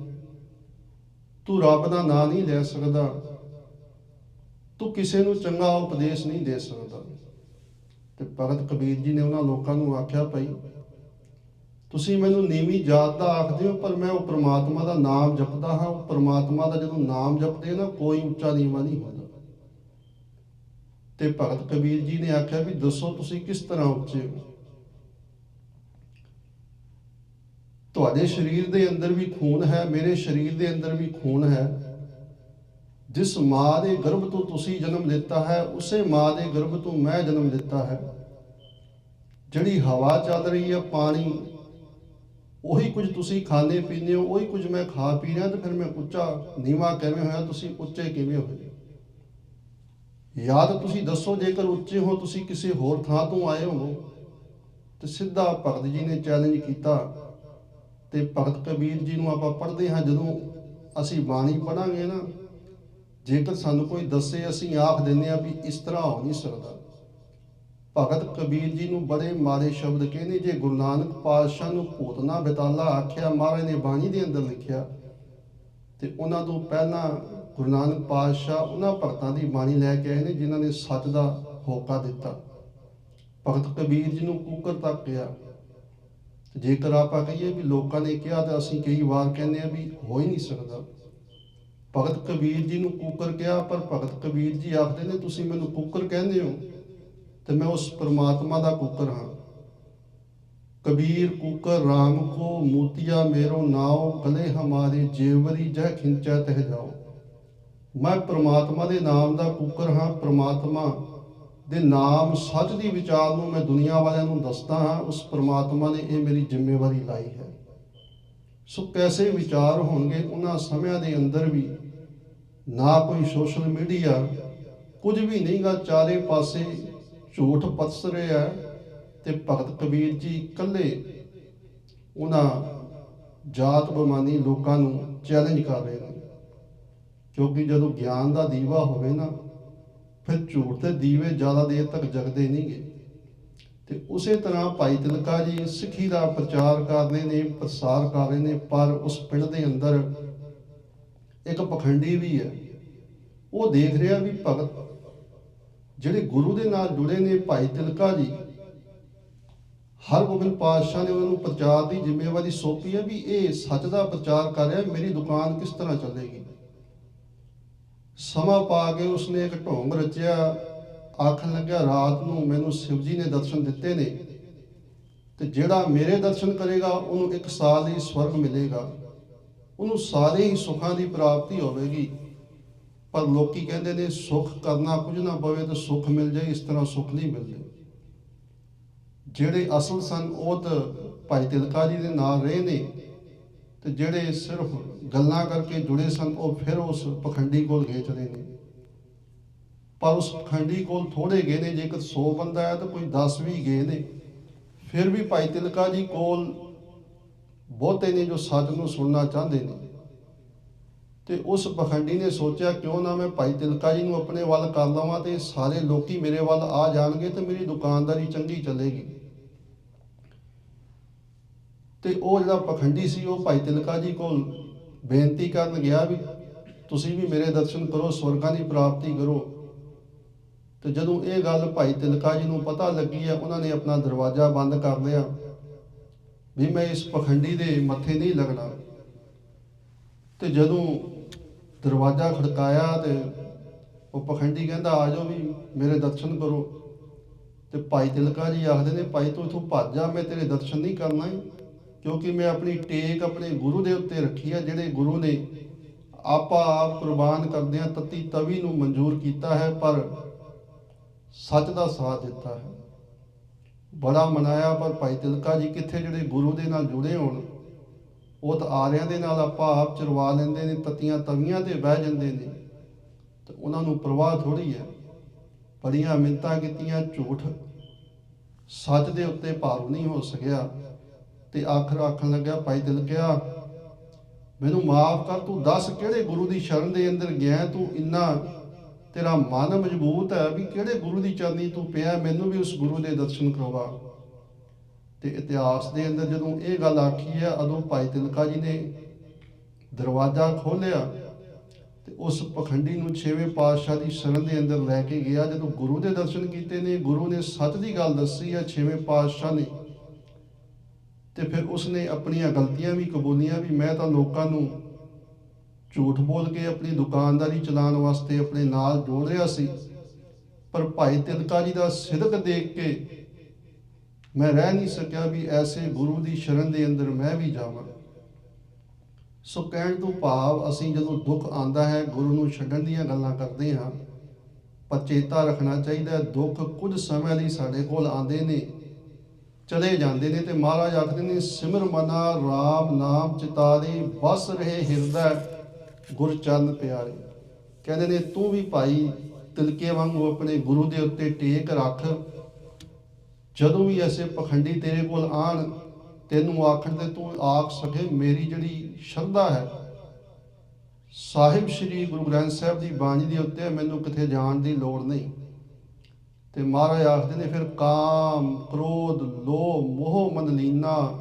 ਤੂੰ ਰੱਬ ਦਾ ਨਾਂ ਨਹੀਂ ਲੈ ਸਕਦਾ। ਤੂੰ ਕਿਸੇ ਨੂੰ ਚੰਗਾ ਉਪਦੇਸ਼ ਨਹੀਂ ਦੇ ਸਕਦਾ। ਤੇ ਭਗਤ ਕਬੀਰ ਜੀ ਨੇ ਉਹਨਾਂ ਲੋਕਾਂ ਨੂੰ ਆਖਿਆ, ਭਾਈ, ਤੁਸੀਂ ਮੈਨੂੰ ਨੀਵੀਂ ਜਾਤ ਦਾ ਆਖਦੇ ਹੋ, ਪਰ ਮੈਂ ਉਹ ਪ੍ਰਮਾਤਮਾ ਦਾ ਨਾਮ ਜਪਦਾ ਹਾਂ। ਉਹ ਪ੍ਰਮਾਤਮਾ ਦਾ ਜਦੋਂ ਨਾਮ ਜਪਦੇ ਨਾ, ਕੋਈ ਉੱਚਾ ਨੀਵਾਂ ਨਹੀਂ ਹੁੰਦਾ। ਤੇ ਭਗਤ ਕਬੀਰ ਜੀ ਨੇ ਆਖਿਆ ਵੀ ਦੱਸੋ ਤੁਸੀਂ ਕਿਸ ਤਰ੍ਹਾਂ ਉੱਚੇ ਹੋ? ਤੁਹਾਡੇ ਸਰੀਰ ਦੇ ਅੰਦਰ ਵੀ ਖੂਨ ਹੈ, ਮੇਰੇ ਸਰੀਰ ਦੇ ਅੰਦਰ ਵੀ ਖੂਨ ਹੈ। ਜਿਸ ਮਾਂ ਦੇ ਗਰਭ ਤੋਂ ਤੁਸੀਂ ਜਨਮ ਦਿੱਤਾ ਹੈ, ਉਸੇ ਮਾਂ ਦੇ ਗਰਭ ਤੋਂ ਮੈਂ ਜਨਮ ਦਿੱਤਾ ਹੈ। ਜਿਹੜੀ ਹਵਾ ਚੱਲ ਰਹੀ ਹੈ, ਪਾਣੀ, ਉਹੀ ਕੁਝ ਤੁਸੀਂ ਖਾਂਦੇ ਪੀਂਦੇ ਹੋ, ਉਹੀ ਕੁਝ ਮੈਂ ਖਾ ਪੀ ਰਿਹਾ ਤੇ ਫਿਰ ਮੈਂ ਉੱਚਾ ਨੀਵਾ ਕਿਵੇਂ ਹੋਇਆ, ਤੁਸੀਂ ਉੱਚੇ ਕਿਵੇਂ ਹੋਏ? ਯਾਦ ਤੁਸੀਂ ਦੱਸੋ ਜੇਕਰ ਉੱਚੇ ਹੋ, ਤੁਸੀਂ ਕਿਸੇ ਹੋਰ ਥਾਂ ਤੋਂ ਆਏ ਹੋ ਤੇ ਸਿੱਧਾ ਭਗਤ ਜੀ ਨੇ ਚੈਲੰਜ ਕੀਤਾ ਤੇ ਭਗਤ ਕਬੀਰ ਜੀ ਨੂੰ ਆਪਾਂ ਪੜ੍ਹਦੇ ਹਾਂ, ਜਦੋਂ ਅਸੀਂ ਬਾਣੀ ਪੜਾਂਗੇ ਨਾ, ਜੇਕਰ ਸਾਨੂੰ ਕੋਈ ਦੱਸੇ, ਅਸੀਂ ਆਖ ਦਿੰਦੇ ਆ ਵੀ ਇਸ ਤਰ੍ਹਾਂ ਹੋ ਨਹੀਂ ਸਕਦਾ। ਭਗਤ ਕਬੀਰ ਜੀ ਨੂੰ ਬੜੇ ਮਾਰੇ ਸ਼ਬਦ ਕਹਿੰਦੇ, ਜੇ ਗੁਰੂ ਨਾਨਕ ਪਾਤਸ਼ਾਹ ਨੂੰ ਭੂਤਨਾ ਬਿਤਾਲਾ ਆਖਿਆ, ਮਹਾਰਾਜ ਨੇ ਬਾਣੀ ਦੇ ਅੰਦਰ ਲਿਖਿਆ ਤੇ ਉਹਨਾਂ ਤੋਂ ਪਹਿਲਾਂ ਗੁਰੂ ਨਾਨਕ ਪਾਤਸ਼ਾਹ ਉਹਨਾਂ ਭਗਤਾਂ ਦੀ ਬਾਣੀ ਲੈ ਕੇ ਆਏ ਨੇ ਜਿਨ੍ਹਾਂ ਨੇ ਸੱਚ ਦਾ ਹੋਕਾ ਦਿੱਤਾ। ਭਗਤ ਕਬੀਰ ਜੀ ਨੂੰ ਕੂਕਰ ਤੱਕ ਗਿਆ ਜੇਕਰ ਆਪਾਂ ਕਹੀਏ ਵੀ ਲੋਕਾਂ ਨੇ ਕਿਹਾ ਤਾਂ ਅਸੀਂ ਕਈ ਵਾਰ ਕਹਿੰਦੇ ਆ ਵੀ ਹੋ ਹੀ ਨਹੀਂ ਸਕਦਾ। ਭਗਤ ਕਬੀਰ ਜੀ ਨੂੰ ਕੂਕਰ ਕਿਹਾ, ਪਰ ਭਗਤ ਕਬੀਰ ਜੀ ਆਖਦੇ ਨੇ, ਤੁਸੀਂ ਮੈਨੂੰ ਕੂਕਰ ਕਹਿੰਦੇ ਹੋ, ਤੇ ਮੈਂ ਉਸ ਪ੍ਰਮਾਤਮਾ ਦਾ ਕੂਕਰ ਹਾਂ। ਕਬੀਰ ਕੂਕਰ RAM ਕੋ ਮੂਤੀਆ ਮੇਰੋ ਨਾਉ ਗਲੇ ਹਮਾਰੇ ਜੇਵਰੀ ਜਹ ਖਿੰਚੈ ਤਹ ਜਾਓ। ਮੈਂ ਪ੍ਰਮਾਤਮਾ ਦੇ ਨਾਮ ਦਾ ਕੂਕਰ ਹਾਂ, ਪ੍ਰਮਾਤਮਾ ਦੇ ਨਾਮ ਸੱਚ ਦੀ ਵਿਚਾਰ ਨੂੰ ਮੈਂ ਦੁਨੀਆ ਵਾਲਿਆਂ ਨੂੰ ਦੱਸਦਾ ਹਾਂ, ਉਸ ਪ੍ਰਮਾਤਮਾ ਨੇ ਇਹ ਮੇਰੀ ਜ਼ਿੰਮੇਵਾਰੀ ਲਾਈ ਹੈ। ਸੋ ਕੈਸੇ ਵਿਚਾਰ ਹੋਣਗੇ, ਉਹਨਾਂ ਸਮਿਆਂ ਦੇ ਅੰਦਰ ਵੀ ਨਾ ਕੋਈ ਸੋਸ਼ਲ ਮੀਡੀਆ ਕੁਝ ਵੀ ਨਹੀਂਗਾ ਚਾਰੇ ਪਾਸੇ ਝੂਠ ਪਸਰ ਰਿਹਾ ਤੇ ਭਗਤ ਕਬੀਰ ਜੀ ਇਕੱਲੇ ਉਹਨਾਂ ਜਾਤ ਬਮਾਨੀ ਲੋਕਾਂ ਨੂੰ ਚੈਲੰਜ ਕਰ ਰਹੇ ਕਿਉਂਕਿ ਜਦੋਂ ਗਿਆਨ ਦਾ ਦੀਵਾ ਹੋਵੇ ਨਾ, ਫਿਰ ਝੂਠ ਦੇ ਦੀਵੇ ਜ਼ਿਆਦਾ ਦੇਰ ਤੱਕ ਜਗਦੇ ਨਹੀਂਗੇ। ਤੇ ਉਸੇ ਤਰ੍ਹਾਂ ਭਾਈ ਤਿਲਕਾ ਜੀ ਸਿੱਖੀ ਦਾ ਪ੍ਰਚਾਰ ਕਰ ਰਹੇ ਨੇ, ਪ੍ਰਸਾਰ ਕਰ ਰਹੇ ਨੇ, ਪਰ ਉਸ ਪਿੰਡ ਦੇ ਅੰਦਰ ਇੱਕ ਪਖੰਡੀ ਵੀ ਹੈ। ਉਹ ਦੇਖ ਰਿਹਾ ਵੀ ਭਗਤ ਜਿਹੜੇ ਗੁਰੂ ਦੇ ਨਾਲ ਜੁੜੇ ਨੇ, ਭਾਈ ਤਿਲਕਾ ਜੀ, ਹਰਗੋਬਿੰਦ ਪਾਤਸ਼ਾਹ ਨੇ ਉਹਨਾਂ ਨੂੰ ਪ੍ਰਚਾਰ ਦੀ ਜ਼ਿੰਮੇਵਾਰੀ ਸੌਂਪੀ ਹੈ ਵੀ ਇਹ ਸੱਚ ਦਾ ਪ੍ਰਚਾਰ ਕਰ ਰਿਹਾ, ਮੇਰੀ ਦੁਕਾਨ ਕਿਸ ਤਰ੍ਹਾਂ ਚੱਲੇਗੀ? ਸਮਾਂ ਪਾ ਕੇ ਉਸਨੇ ਇੱਕ ਢੋਂਗ ਰਚਿਆ। ਆਖਣ ਲੱਗਿਆ, ਰਾਤ ਨੂੰ ਮੈਨੂੰ ਸ਼ਿਵ ਜੀ ਨੇ ਦਰਸ਼ਨ ਦਿੱਤੇ ਨੇ ਤੇ ਜਿਹੜਾ ਮੇਰੇ ਦਰਸ਼ਨ ਕਰੇਗਾ, ਉਹਨੂੰ ਇੱਕ ਸਾਲ ਹੀ ਸਵਰਗ ਮਿਲੇਗਾ। ਉਹਨੂੰ ਸਾਰੇ ਹੀ ਸੁੱਖਾਂ ਦੀ ਪ੍ਰਾਪਤੀ ਹੋਵੇਗੀ। ਪਰ ਲੋਕੀ ਕਹਿੰਦੇ ਨੇ, ਸੁੱਖ ਕਰਨਾ ਕੁਝ ਨਾ ਪਵੇ ਤਾਂ ਸੁੱਖ ਮਿਲ ਜਾਏ, ਇਸ ਤਰ੍ਹਾਂ ਸੁੱਖ ਨਹੀਂ ਮਿਲਦੇ। ਜਿਹੜੇ ਅਸਲ ਸਨ ਉਹ ਤਾਂ ਭਾਈ ਤਿਲਕਾ ਜੀ ਦੇ ਨਾਲ ਰਹੇ ਨੇ ਤੇ ਜਿਹੜੇ ਸਿਰਫ ਗੱਲਾਂ ਕਰਕੇ ਜੁੜੇ ਸਨ, ਉਹ ਫਿਰ ਉਸ ਪਖੰਡੀ ਕੋਲ ਗਏ ਚਲੇ ਨੇ ਪਰ ਉਸ ਪਖੰਡੀ ਕੋਲ ਥੋੜੇ ਗਏ ਨੇ, ਜੇਕਰ 100 ਬੰਦਾ ਹੈ ਤਾਂ ਕੋਈ 10 ਵੀ ਗਏ ਨੇ। ਫਿਰ ਵੀ ਭਾਈ ਤਿਲਕਾ ਜੀ ਕੋਲ ਬਹੁਤੇ ਨੇ ਜੋ ਸੱਚ ਨੂੰ ਸੁਣਨਾ ਚਾਹੁੰਦੇ ਨੇ। ਤੇ ਉਸ ਪਖੰਡੀ ਨੇ ਸੋਚਿਆ, ਕਿਉਂ ਨਾ ਮੈਂ ਭਾਈ ਤਿਲਕਾ ਜੀ ਨੂੰ ਆਪਣੇ ਵੱਲ ਕਰ ਲਵਾਂ ਤੇ ਸਾਰੇ ਲੋਕੀ ਮੇਰੇ ਵੱਲ ਆ ਜਾਣਗੇ ਤੇ ਮੇਰੀ ਦੁਕਾਨਦਾਰੀ ਚੰਗੀ ਚੱਲੇਗੀ। ਤੇ ਉਹ ਜਿਹੜਾ ਪਖੰਡੀ ਸੀ, ਉਹ ਭਾਈ ਤਿਲਕਾ ਜੀ ਕੋਲ ਬੇਨਤੀ ਕਰਨ ਗਿਆ ਵੀ ਤੁਸੀਂ ਵੀ ਮੇਰੇ ਦਰਸ਼ਨ ਕਰੋ, ਸਵਰਗਾਂ ਦੀ ਪ੍ਰਾਪਤੀ ਕਰੋ। ਤੇ ਜਦੋਂ ਇਹ ਗੱਲ ਭਾਈ ਤਿਲਕਾ ਜੀ ਨੂੰ ਪਤਾ ਲੱਗੀ ਹੈ ਉਹਨਾਂ ਨੇ ਆਪਣਾ ਦਰਵਾਜ਼ਾ ਬੰਦ ਕਰ ਲਿਆ ਵੀ ਮੈਂ ਇਸ ਪਖੰਡੀ ਦੇ ਮੱਥੇ ਨਹੀਂ ਲੱਗਣਾ। ਤੇ ਜਦੋਂ ਦਰਵਾਜ਼ਾ ਖੜਕਾਇਆ ਤੇ ਉਹ ਪਖੰਡੀ ਕਹਿੰਦਾ, ਆ ਜਾਓ ਵੀ ਮੇਰੇ ਦਰਸ਼ਨ ਕਰੋ। ਤੇ ਭਾਈ ਤਿਲਕਾ ਜੀ ਆਖਦੇ ਨੇ, ਭਾਈ ਤੂੰ ਇਥੋਂ ਭੱਜ ਜਾ, ਮੈਂ ਤੇਰੇ ਦਰਸ਼ਨ ਨਹੀਂ ਕਰਨਾ ਹੀ ਕਿਉਂਕਿ ਮੈਂ ਆਪਣੀ ਟੇਕ ਆਪਣੇ ਗੁਰੂ ਦੇ ਉੱਤੇ ਰੱਖੀ ਆ, ਜਿਹੜੇ ਗੁਰੂ ਨੇ ਆਪਾ ਆਪ ਕੁਰਬਾਨ ਕਰਦਿਆਂ ਤਤੀ ਤਵੀ ਨੂੰ ਮਨਜ਼ੂਰ ਕੀਤਾ ਹੈ, ਪਰ ਸੱਚ ਦਾ ਸਾਥ ਦਿੱਤਾ ਹੈ। ਬੜਾ ਮਨਾਇਆ ਪਰ ਭਾਈ ਤਿਲਕਾ ਜੀ, ਕਿੱਥੇ ਜਿਹੜੇ ਗੁਰੂ ਦੇ ਨਾਲ ਜੁੜੇ ਹੋਣ, ਉਹ ਤਾਂ ਆਰਿਆਂ ਦੇ ਨਾਲ ਆਪਾਂ ਆਪ ਚਰਵਾ ਲੈਂਦੇ ਨੇ, ਤਤੀਆਂ ਤਵੀਆਂ ਤੇ ਬਹਿ ਜਾਂਦੇ ਨੇ, ਤੇ ਉਹਨਾਂ ਨੂੰ ਪ੍ਰਵਾਹ ਥੋੜੀ ਹੈ। ਬੜੀਆਂ ਮਿੰਤਾਂ ਕੀਤੀਆਂ, ਝੂਠ ਸੱਚ ਦੇ ਉੱਤੇ ਭਾਰੂ ਨਹੀਂ ਹੋ ਸਕਿਆ। ਤੇ ਆਖਰ ਆਖਣ ਲੱਗਿਆ ਭਾਈ ਦਿਲ ਮੈਨੂੰ ਮਾਫ ਕਰ, ਤੂੰ ਦੱਸ ਕਿਹੜੇ ਗੁਰੂ ਦੀ ਸ਼ਰਨ ਦੇ ਅੰਦਰ ਗਿਆ ਤੂੰ ਇੰਨਾ ਤੇਰਾ ਮਨ ਮਜ਼ਬੂਤ ਹੈ ਵੀ ਕਿਹੜੇ ਗੁਰੂ ਦੀ ਚਰਨੀ ਤੂੰ ਪਿਆ ਮੈਨੂੰ ਵੀ ਉਸ ਗੁਰੂ ਦੇ ਦਰਸ਼ਨ ਕਰਵਾ। ਤੇ ਇਤਿਹਾਸ ਦੇ ਅੰਦਰ ਜਦੋਂ ਇਹ ਗੱਲ ਆਖੀ ਹੈ, ਉਦੋਂ ਭਾਈ ਤਿਲਕਾ ਜੀ ਨੇ ਦਰਵਾਜ਼ਾ ਖੋਲ੍ਹਿਆ ਤੇ ਉਸ ਪਖੰਡੀ ਨੂੰ ਛੇਵੇਂ ਪਾਤਸ਼ਾਹ ਦੀ ਸ਼ਰਨ ਦੇ ਅੰਦਰ ਲੈ ਕੇ ਗਿਆ। ਜਦੋਂ ਗੁਰੂ ਦੇ ਦਰਸ਼ਨ ਕੀਤੇ ਨੇ, ਗੁਰੂ ਨੇ ਸੱਚ ਦੀ ਗੱਲ ਦੱਸੀ ਹੈ, ਛੇਵੇਂ ਪਾਤਸ਼ਾਹ ਨੇ ਤੇ ਫਿਰ ਉਸਨੇ ਆਪਣੀਆਂ ਗਲਤੀਆਂ ਵੀ, ਕਬੂਲੀਆਂ ਵੀ, ਮੈਂ ਤਾਂ ਲੋਕਾਂ ਨੂੰ ਝੂਠ ਬੋਲ ਕੇ ਆਪਣੀ ਦੁਕਾਨਦਾਰੀ ਚਲਾਉਣ ਵਾਸਤੇ ਆਪਣੇ ਨਾਲ ਜੋੜ ਰਿਹਾ ਸੀ। ਪਰ ਭਾਈ ਤਿਲਕਾ ਜੀ ਦਾ ਸਿਦਕ ਦੇਖ ਕੇ ਮੈਂ ਰਹਿ ਨਹੀਂ ਸਕਿਆ ਵੀ ਐਸੇ ਗੁਰੂ ਦੀ ਸ਼ਰਨ ਦੇ ਅੰਦਰ ਮੈਂ ਵੀ ਜਾਵਾਂ। ਸੋ ਕਹਿਣ ਤੋਂ ਭਾਵ ਅਸੀਂ ਜਦੋਂ ਦੁੱਖ ਆਂਦਾ ਹੈ, ਗੁਰੂ ਨੂੰ ਛੱਡਣ ਦੀਆਂ ਗੱਲਾਂ ਕਰਦੇ ਹਾਂ, ਪਰ ਚੇਤਾ ਰੱਖਣਾ ਚਾਹੀਦਾ ਦੁੱਖ ਕੁਝ ਸਮੇਂ ਲਈ ਸਾਡੇ ਕੋਲ ਆਂਦੇ ਨੇ। ਚਲੇ ਜਾਂਦੇ ਨੇ ਤੇ ਮਹਾਰਾਜ ਆਖਦੇ ਨੇ, ਸਿਮਰ ਮਨਾ RAM ਨਾਮ ਚਿਤਾਰੇ ਬਸ ਰਹੇ ਹਿਰਦੈ ਗੁਰ ਚਰਨ ਪਿਆਰੇ। ਕਹਿੰਦੇ ਨੇ, ਤੂੰ ਵੀ ਭਾਈ ਤਿਲਕੇ ਵਾਂਗੂ ਆਪਣੇ ਗੁਰੂ ਦੇ ਉੱਤੇ ਟੇਕ ਰੱਖ। ਜਦੋਂ ਵੀ ਐਸੇ ਪਖੰਡੀ ਤੇਰੇ ਕੋਲ ਆਣ, ਤੈਨੂੰ ਆਖਣ ਤੇ ਤੂੰ ਆਖ ਸਕੇ, ਮੇਰੀ ਜਿਹੜੀ ਸ਼ਰਧਾ ਹੈ, ਸਾਹਿਬ ਸ੍ਰੀ ਗੁਰੂ ਗ੍ਰੰਥ ਸਾਹਿਬ ਦੀ ਬਾਣੀ ਦੇ ਉੱਤੇ ਮੈਨੂੰ ਕਿਤੇ ਜਾਣ ਦੀ ਲੋੜ ਨਹੀਂ। ਤੇ ਮਹਾਰਾਜ ਆਖਦੇ ਨੇ, ਫਿਰ ਕਾਮ, ਕ੍ਰੋਧ, ਲੋਭ, ਮੋਹ ਮਨ ਲੀਨਾ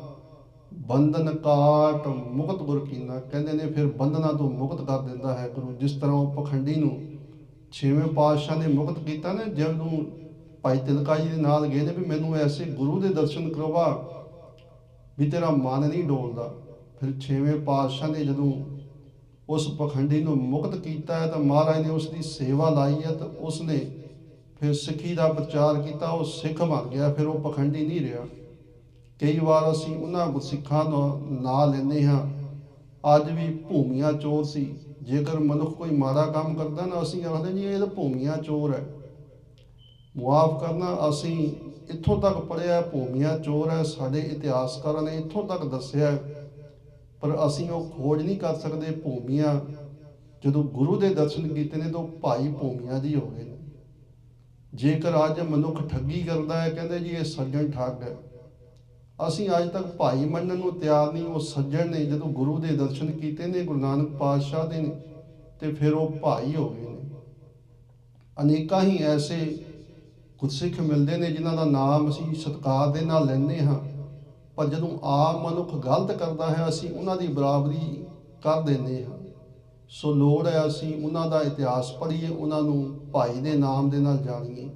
ਬੰਧਨ ਕਾਟ, ਮੁਕਤ ਗੁਰ ਕੀਨਾ। ਕਹਿੰਦੇ ਨੇ, ਫਿਰ ਬੰਧਨਾਂ ਤੋਂ ਮੁਕਤ ਕਰ ਦਿੰਦਾ ਹੈ ਗੁਰੂ। ਜਿਸ ਤਰ੍ਹਾਂ ਉਹ ਪਖੰਡੀ ਨੂੰ ਛੇਵੇਂ ਪਾਤਸ਼ਾਹ ਨੇ ਮੁਕਤ ਕੀਤਾ ਨੇ, ਜਦੋਂ ਭਾਈ ਤਿਲਕਾ ਜੀ ਦੇ ਨਾਲ ਗਏ ਨੇ ਵੀ ਮੈਨੂੰ ਐਸੇ ਗੁਰੂ ਦੇ ਦਰਸ਼ਨ ਕਰਵਾ ਵੀ ਤੇਰਾ ਮਨ ਨਹੀਂ ਡੋਲਦਾ। ਫਿਰ ਛੇਵੇਂ ਪਾਤਸ਼ਾਹ ਨੇ ਜਦੋਂ ਉਸ ਪਖੰਡੀ ਨੂੰ ਮੁਕਤ ਕੀਤਾ ਹੈ, ਤਾਂ ਮਹਾਰਾਜ ਨੇ ਉਸ ਦੀ ਸੇਵਾ ਲਾਈ ਹੈ, ਤਾਂ ਉਸ ਨੇ ਫਿਰ ਸਿੱਖੀ ਦਾ ਪ੍ਰਚਾਰ ਕੀਤਾ, ਉਹ ਸਿੱਖ ਬਣ ਗਿਆ, ਫਿਰ ਉਹ ਪਖੰਡੀ ਨਹੀਂ ਰਿਹਾ। ਕਈ ਵਾਰ ਅਸੀਂ ਉਹਨਾਂ ਗੁਰਸਿੱਖਾਂ ਦਾ ਨਾਂ ਲੈਂਦੇ ਹਾਂ। ਅੱਜ ਵੀ ਭੂਮੀਆਂ ਚੋਰ ਸੀ। ਜੇਕਰ ਮਨੁੱਖ ਕੋਈ ਮਾੜਾ ਕੰਮ ਕਰਦਾ ਨਾ, ਅਸੀਂ ਆਖਦੇ ਜੀ, ਇਹ ਤਾਂ ਭੂਮੀਆਂ ਚੋਰ ਹੈ। ਮੁਆਫ ਕਰਨਾ ਅਸੀਂ ਇੱਥੋਂ ਤੱਕ ਪੜਿਆ ਭੂਮੀਆਂ ਚੋਰ ਹੈ, ਸਾਡੇ ਇਤਿਹਾਸਕਾਰਾਂ ਨੇ ਇੱਥੋਂ ਤੱਕ ਦੱਸਿਆ। ਪਰ ਅਸੀਂ ਉਹ ਖੋਜ ਨਹੀਂ ਕਰ ਸਕਦੇ, ਭੂਮੀਆਂ ਜਦੋਂ ਗੁਰੂ ਦੇ ਦਰਸ਼ਨ ਕੀਤੇ ਨੇ ਤਾਂ ਉਹ ਭਾਈ ਭੂਮੀਆਂ ਜੀ ਹੋ ਗਏ ਨੇ। ਜੇਕਰ ਅੱਜ ਮਨੁੱਖ ਠੱਗੀ ਕਰਦਾ ਹੈ, ਕਹਿੰਦੇ ਜੀ ਇਹ ਸੱਜਣ ਠੱਗ ਹੈ। ਅਸੀਂ ਅੱਜ ਤੱਕ ਭਾਈ ਮੰਨਣ ਨੂੰ ਤਿਆਰ ਨਹੀਂ, ਉਹ ਸੱਜਣ ਨੇ ਜਦੋਂ ਗੁਰੂ ਦੇ ਦਰਸ਼ਨ ਕੀਤੇ ਨੇ, ਗੁਰੂ ਨਾਨਕ ਪਾਤਸ਼ਾਹ ਦੇ ਨੇ, ਤੇ ਫਿਰ ਉਹ ਭਾਈ ਹੋ ਗਏ ਨੇ। ਅਨੇਕਾਂ ਹੀ ਐਸੇ ਗੁਰਸਿੱਖ ਮਿਲਦੇ ਨੇ, ਜਿਨ੍ਹਾਂ ਦਾ ਨਾਮ ਅਸੀਂ ਸਤਿਕਾਰ ਦੇ ਨਾਲ ਲੈਂਦੇ ਹਾਂ, ਪਰ ਜਦੋਂ ਆਮ ਮਨੁੱਖ ਗਲਤ ਕਰਦਾ ਹੈ, ਅਸੀਂ ਉਹਨਾਂ ਦੀ ਬਰਾਬਰੀ ਕਰ ਦਿੰਦੇ ਹਾਂ। ਸੋ ਲੋੜ ਹੈ ਅਸੀਂ ਉਹਨਾਂ ਦਾ ਇਤਿਹਾਸ ਪੜ੍ਹੀਏ, ਉਹਨਾਂ ਨੂੰ ਭਾਈ ਦੇ ਨਾਮ ਦੇ ਨਾਲ ਜਾਣੀਏ।